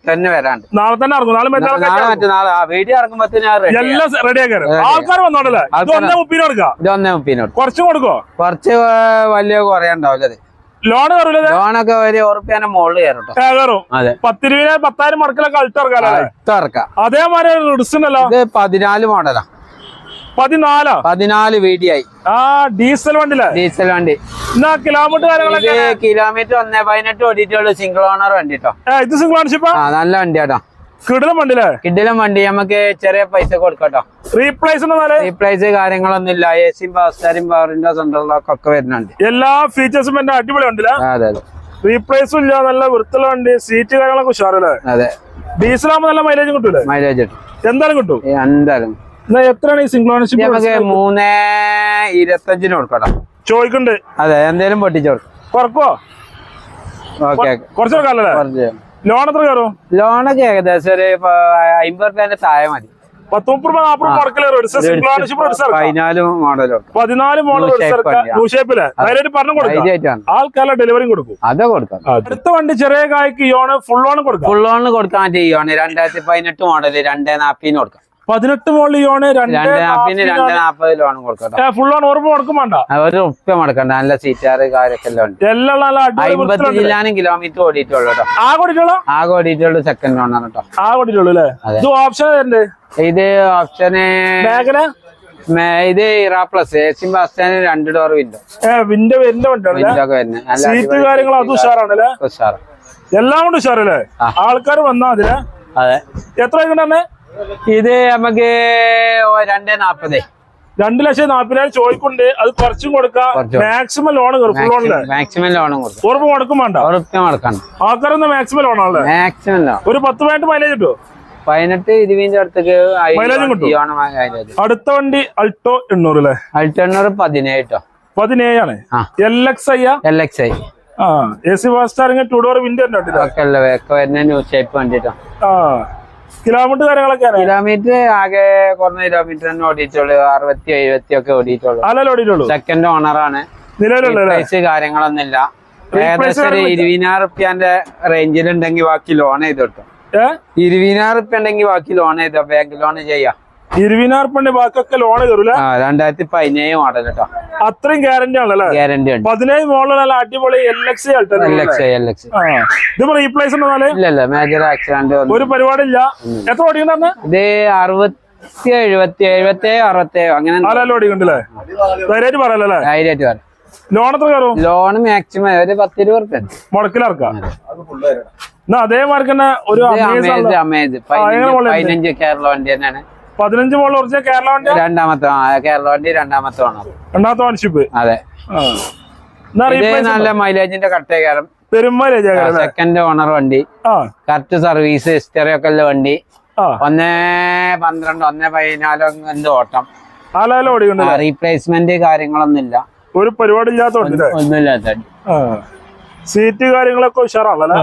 തന്നെ വരാണ്ട്. നാളെ തന്നെ ഇറങ്ങും. നാളെ നാളെ മറ്റന്നാൾ ആ വീഡിയോ മുപ്പതിനോട് കുറച്ച് കൊടുക്കോ? കുറച്ച് വലിയ കുറയുണ്ടാവില്ല അത് ലോൺ ലോണൊക്കെ ഒരു ഉറപ്പിയാന്റെ മുകളിൽ കയറും അതെ. പത്ത് പത്തിരുപതിനായിരം പത്തായിരം മടക്കിലൊക്കെ അൾട്ട് ഇറക്കാം. അതേമാതിരി പതിനാല് മോഡലാ പതിനാലോ? പതിനാല് വീടിയായി ആ ഡീസൽ വണ്ടിയില്ലേ ഡീസൽ വണ്ടി. എന്നാ കിലോമീറ്റർ കാര്യങ്ങളൊക്കെ? കിലോമീറ്റർ ഒന്നേ പതിനെട്ട് ഓടിയിട്ടുള്ളൂ. സിംഗിൾ ഓണർ വണ്ടി കേട്ടോ ഇത് സിംഗിൾ ഓണർഷിപ്പ് നല്ല വണ്ടി കേട്ടോ കിടിലം വണ്ടി കിടിലം വണ്ടി നമുക്ക് ചെറിയ പൈസ കൊടുക്കട്ടോ റീപ്ലേസ് റീപ്ലേസ് കാര്യങ്ങളൊന്നും ഇല്ല. എ സിയും പാസ്റ്റാരും പവറിന്റെ സെൻട്രൽ ലോക്ക് ഒക്കെ വരുന്നുണ്ട്. എല്ലാ ഫീച്ചേഴ്സും എന്റെ അടിപൊളി വണ്ടി അതെ അതെ. റീപ്ലേസും ഇല്ല. നല്ല വൃത്തിയുള്ള വണ്ടി. സീറ്റ് കാര്യങ്ങളൊക്കെ ഉഷാറല്ലേ? അതെ. ഡീസൽ ആകുമ്പോൾ നല്ല മൈലേജ് കിട്ടൂലേ? മൈലേജ് കിട്ടും. എന്തായാലും കിട്ടും? എന്തായാലും എത്രയാണ് ഈ സിംഗിൾ ഇത് ഓണർഷിപ്പ് നമുക്ക് മൂന്ന് ഇരുപത്തഞ്ചിന് കൊടുക്കട്ടോ. ചോദിക്കണ്ട്. അതെ എന്തേലും പൊട്ടിച്ചു കൊടുക്കും. കുറക്കോ ഓക്കെ. കുറച്ച് കൊടുക്കാല്ലേ ലോൺ എത്ര കയറും? ലോണൊക്കെ ഏകദേശം ഒരു അമ്പത് റുപ്യന്റെ താഴെ മതി. പതിനാല് കൊടുക്കും. ഡെലിവറിയും അത്. അടുത്ത വണ്ടി ചെറിയ കായ്ക്ക് യോണ് ഫുൾ ഓൺ കൊടുക്കാം. ഫുൾ ഓൺ കൊടുക്കാൻ ചെയ്യാണ് രണ്ടായിരത്തി പതിനെട്ട് മോഡൽ രണ്ടേ നാപ്പിന് കൊടുക്കാം. പതിനെട്ട് മോളിൽ ഇയോണ് രണ്ട് നാപ്പിന് രണ്ട് നാപ്പത് ലോൺ ഫുൾ ഓൺ ഉറപ്പ് കൊടുക്കും വേണ്ട. ഒക്കെ ഒരു ഉപ്പ മുടക്കണ്ട നല്ല സീറ്റാറ് കാര്യൊക്കെ എല്ലാം ഉണ്ട്. എല്ലാം അമ്പത്തി ജില്ലാനും കിലോമീറ്റർ ഓടിയിട്ടുള്ളൂ കേട്ടോ. ആ കൊടിട്ടുള്ളൂ ആകെ ഓടിയിട്ടുള്ളൂ സെക്കൻഡ് ഓണർ കേട്ടോ. ആ ഓടിയിട്ടുള്ളൂ അല്ലേ? ഇത് ഓപ്ഷൻ ഉണ്ട് ഇത് ഓപ്ഷന് ബാഗിന് ഇത് ഇറാ പ്ലസ് സി ബസ് സ്റ്റാൻഡ് രണ്ട് ഡോർ വിൻഡോ വിൻഡോ വിൻഡോ ഒക്കെ വരുന്നത്. സീറ്റ് അടിപൊളി കാര്യങ്ങൾ അത് ഉഷാറാണല്ലേ ഉഷാറ്. എല്ലാം കൊണ്ട് ഉഷാറല്ലേ? ആൾക്കാർ വന്നാ അതിലെ അതെ. എത്ര തന്നെ? ഇത് നമുക്ക് രണ്ടേ നാപ്പത്. രണ്ടു ലക്ഷം നാപ്പതിനായിരം ചോദിക്കുണ്ട് അത് കുറച്ചും കൊടുക്കാം. മാക്സിമം ലോൺ ലോണിൽ മാക്സിമം ലോണും കൊടുക്കും. ഉറപ്പ് കൊടുക്കും വേണ്ട. ഉറപ്പ് കൊടുക്കണം ആൾക്കാരൊന്നും മാക്സിമം ലോണാണല്ലേ മാക്സിമം ലോൺ ഒരു പത്ത് പതിനെട്ട് മൈലേജ് കിട്ടുമോ പതിനെട്ട് ഇരുപതിന്റെ അടുത്തേക്ക് മൈലേജ് കിട്ടും. അടുത്ത വണ്ടി അൾട്ടോ എണ്ണൂറ് അല്ലേ? അൾട്ടോ എണ്ണൂറ് പതിനേഴ് പതിനേഴാണ്. L X I L X I ആ A C fast two door window ഒക്കെ വരുന്ന ന്യൂസ് ടൈപ്പ് വേണ്ടിട്ടോ ആ. കിലോമീറ്റർ കാര്യങ്ങളൊക്കെ കിലോമീറ്റർ ആകെ കുറഞ്ഞ കിലോമീറ്റർ തന്നെ ഓടിയിട്ടുള്ളൂ. അറുപത്തി എഴുപത്തി ഒക്കെ ഓടിയിട്ടുള്ളൂ. അല്ലല്ലോ ഓടിയിട്ടുള്ളൂ. സെക്കൻഡ് ഓണറാണ് പ്രൈസ് കാര്യങ്ങളൊന്നുമില്ല. ഏകദേശം ഒരു? ഇരുപതിനായിരം റുപ്യാന്റെ റേഞ്ചിലുണ്ടെങ്കിൽ ബാക്കി ലോൺ ചെയ്ത് കിട്ടും. ഇരുപതിനായിരം റുപ്യ ഉണ്ടെങ്കിൽ ബാക്കി ലോൺ ചെയ്തോ ബാങ്ക് ലോൺ ചെയ്യാം. ഇരുപതിനായിരം ബാക്കൊക്കെ ലോൺ കയറൂല രണ്ടായിരത്തി പതിനേഴ് മോഡൽ കേട്ടോ അത്രയും ഗ്യാരണ്ടി ആണല്ലേ ഗ്യാരണ്ടി ഉണ്ട്. പതിനേഴ് മോഡലാണ് നല്ല അടിപൊളി L X L X L X replace ഉണ്ടെന്നാൽ ഇല്ല ഇല്ല മേജർ ആക്സിഡന്റ് ഒരു പരിപാടിയില്ല. എത്ര ഓടിക്കുന്ന ഇത് അറുപത്തി എഴുപത്തി എഴുപത്തി അറുപത്തി അങ്ങനെ ഓടിക്കണ്ടല്ലേ ധൈര്യമായിട്ട് പറയല്ലേ ധൈര്യമായിട്ട് പറയാം ലോൺ എത്ര കയറും? ലോൺ മാക്സിമം ഒരു പത്ത് ഇരുപത് റുപ്യ മുടക്കിലിറക്കാം അതേമാർക്ക് തന്നെ ഒരു പതിനഞ്ച് കേരള വണ്ടി തന്നെയാണ്. പതിനഞ്ച് മോളിൽ ഉറച്ച കേരള വണ്ടി രണ്ടാമത്തെ കേരള വണ്ടി രണ്ടാമത്തെ ഓണർ രണ്ടാമത്തെ ഓൺഷിപ്പ് അതെ. നല്ല മൈലേജിന്റെ കട്ടേകാരം പെരുമാരേജ് സെക്കൻഡ് ഓണർ വണ്ടി. കറക്റ്റ് സർവീസ് ഹിസ്റ്ററി ഒക്കെ ഉള്ള വണ്ടി. ഒന്നേ പന്ത്രണ്ട് ഒന്നേ പതിനാലോ എന്ത് ഓട്ടം. റീപ്ലേസ്മെന്റ് കാര്യങ്ങളൊന്നും ഇല്ല. ഒരു പരിപാടി ഇല്ലാത്ത ഒന്നുമില്ലാത്ത സീറ്റ് കാര്യങ്ങളൊക്കെ ഉഷാറാണല്ലോ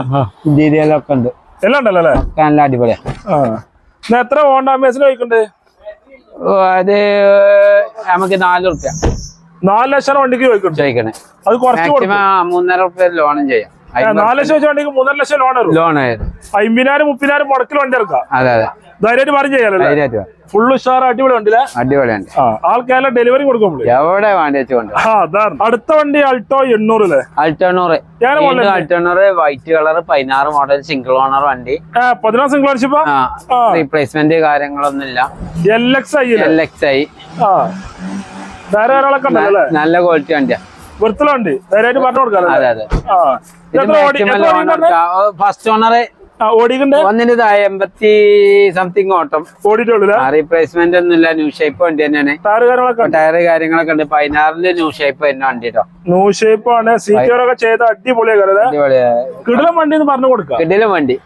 ഇന്റീരിയലൊക്കെ ഉണ്ട്. എല്ലാം ഉണ്ടല്ലോ നല്ല അടിപൊളിയാണ് എത്ര ഓണ്ടാമേസിന് ചോദിക്കണ്ടേ? അത് നമുക്ക് നാല് റുപ്യ നാല് ലക്ഷം വണ്ടിക്ക് ചോദിക്കണ്ടേ. ചോദിക്കണേ. അത് കുറച്ച് മൂന്നര റുപ്യ ലോണും ചെയ്യാം. നാല് ലക്ഷം വെച്ച് വണ്ടിക്ക് മൂന്നര ലക്ഷം ലോൺ ലോൺ അമ്പതിനായിരം മുപ്പതിനായിരം മുടക്കിൽ വണ്ടി ഇറക്കാം അതെ അതെ. ധൈര്യമായിട്ട് പറഞ്ഞു വാ. ഫുൾ ഉഷാർ അടിപൊളി വണ്ടിയില്ലേ അടിപൊളിയുണ്ട്. ആ ആൾക്കാരെല്ലാം ഡെലിവറി കൊടുക്കും എവിടെ വേണ്ടി വെച്ചുകൊണ്ട്? അടുത്ത വണ്ടി അൾട്ടോ എണ്ണൂറ് അല്ലേ? അൾട്ടോണൂറ് അൾട്ടോ എണ്ണൂറ്? അൾട്ടോണൂറ് വൈറ്റ് കളർ പതിനാറ് മോഡൽ സിംഗിൾ ഓണർ വണ്ടി. പതിനാറ് സിംഗിൾ ആ. റീപ്ലേസ്മെന്റ് കാര്യങ്ങളൊന്നുമില്ല. L X I L X I നല്ല ക്വാളിറ്റി വണ്ടിയാ. ധൈര്യമായിട്ട് പറഞ്ഞു കൊടുക്കാം ഫസ്റ്റ് ഓണർ ആ. ഓടിക്കണ്ടേ ഒന്നിന് താഴെ എൺപത്തി സംതിങ് ഓട്ടം. ഓടിയിട്ടുള്ളൂ റീപ്ലേസ്മെന്റ് ഒന്നുമില്ല ന്യൂ ഷേപ്പ് വണ്ടി തന്നെയാണ്. ടയർ കാര്യങ്ങളൊക്കെ ഉണ്ട്. പതിനാറിന്റെ പതിനാറിൽ ന്യൂ ഷേപ്പ് തന്നെ വണ്ടി കേട്ടോ ന്യൂ ഷേപ്പ് ആണ് സീറ്റുകളൊക്കെ ചെയ്ത അടിപൊളിയാണ് അടിപൊളിയാ കിടിലം വണ്ടി എന്ന് പറഞ്ഞു കൊടുക്കാം കിടിലും വണ്ടി.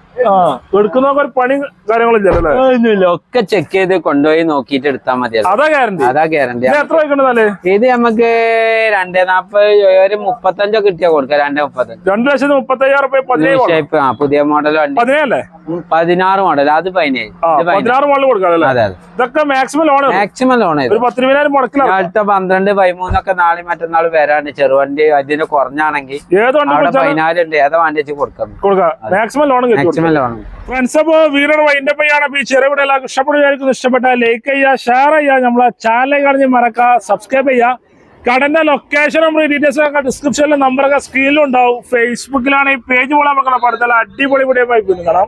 എടുക്കുന്നവർക്ക് ഒരു പണി കാര്യങ്ങളില്ലല്ലോ ഒക്കെ ചെക്ക് ചെയ്ത് കൊണ്ടുപോയി നോക്കിട്ട് എടുത്താൽ മതി അതാ ഗ്യാരണ്ടി അതാ ഗ്യാരണ്ടി ഇത് എത്ര ഇത് നമുക്ക് രണ്ടേ നാപ്പത് ഒരു മുപ്പത്തഞ്ചോ കിട്ടിയാ കൊടുക്കാം. രണ്ടേ മുപ്പത്തഞ്ച്. രണ്ടു ലക്ഷത്തി മുപ്പത്തി അയ്യായിരം റുപ്യ പതിനേഴ് കൊടുക്കാം. ഷേപ്പ് ആ പുതിയ മോഡൽ പതിനേഴല്ലേ? പതിനാറ് മോഡൽ അത് പതിനേഴ്. പതിനാറ്. പതിനാറ് കൊടുക്കാം അതെ അതെ. ഇതൊക്കെ മാക്സിമം ലോൺ മാക്സിമം ലോൺ ചെയ്തു ഒരു പത്തിരുപതിനായിരം മുടക്കിലാണ് അടുത്ത പന്ത്രണ്ട് പതിമൂന്നൊക്കെ നാളെ മറ്റന്നാൾ വരാണ്ട് ചെറുവണ്ടി അതിന് കുറഞ്ഞാണെങ്കിൽ പതിനാലുണ്ട് ഏതാ വണ്ടി വെച്ച് കൊടുക്കാം. Maximum loan maximum loan friends അപ്പോ വീടിന്റെ വൈൻഡ് അപ്പ് ഈ ചെറിയ വീഡിയോ എല്ലാവർക്കും ഇഷ്ടപ്പെടുകയായിരിക്കും ഇഷ്ടപ്പെട്ട ലൈക്ക് ചെയ്യുക ഷെയർ ചെയ്യുക നമ്മളെ ചാനൽ കാണി മറക്കുക സബ്സ്ക്രൈബ് ചെയ്യുക. കടന്റെ ലൊക്കേഷനും ഡീറ്റെയിൽസ് ഒക്കെ ഡിസ്ക്രിപ്ഷനിൽ നമ്പറൊക്കെ സ്ക്രീനിലുണ്ടാവും ഫേസ്ബുക്കിലാണ് ഈ പേജ് പോലെ നമുക്ക് പഠിത്തം അടിപൊളി വീഡിയോ ആയി കാണാം.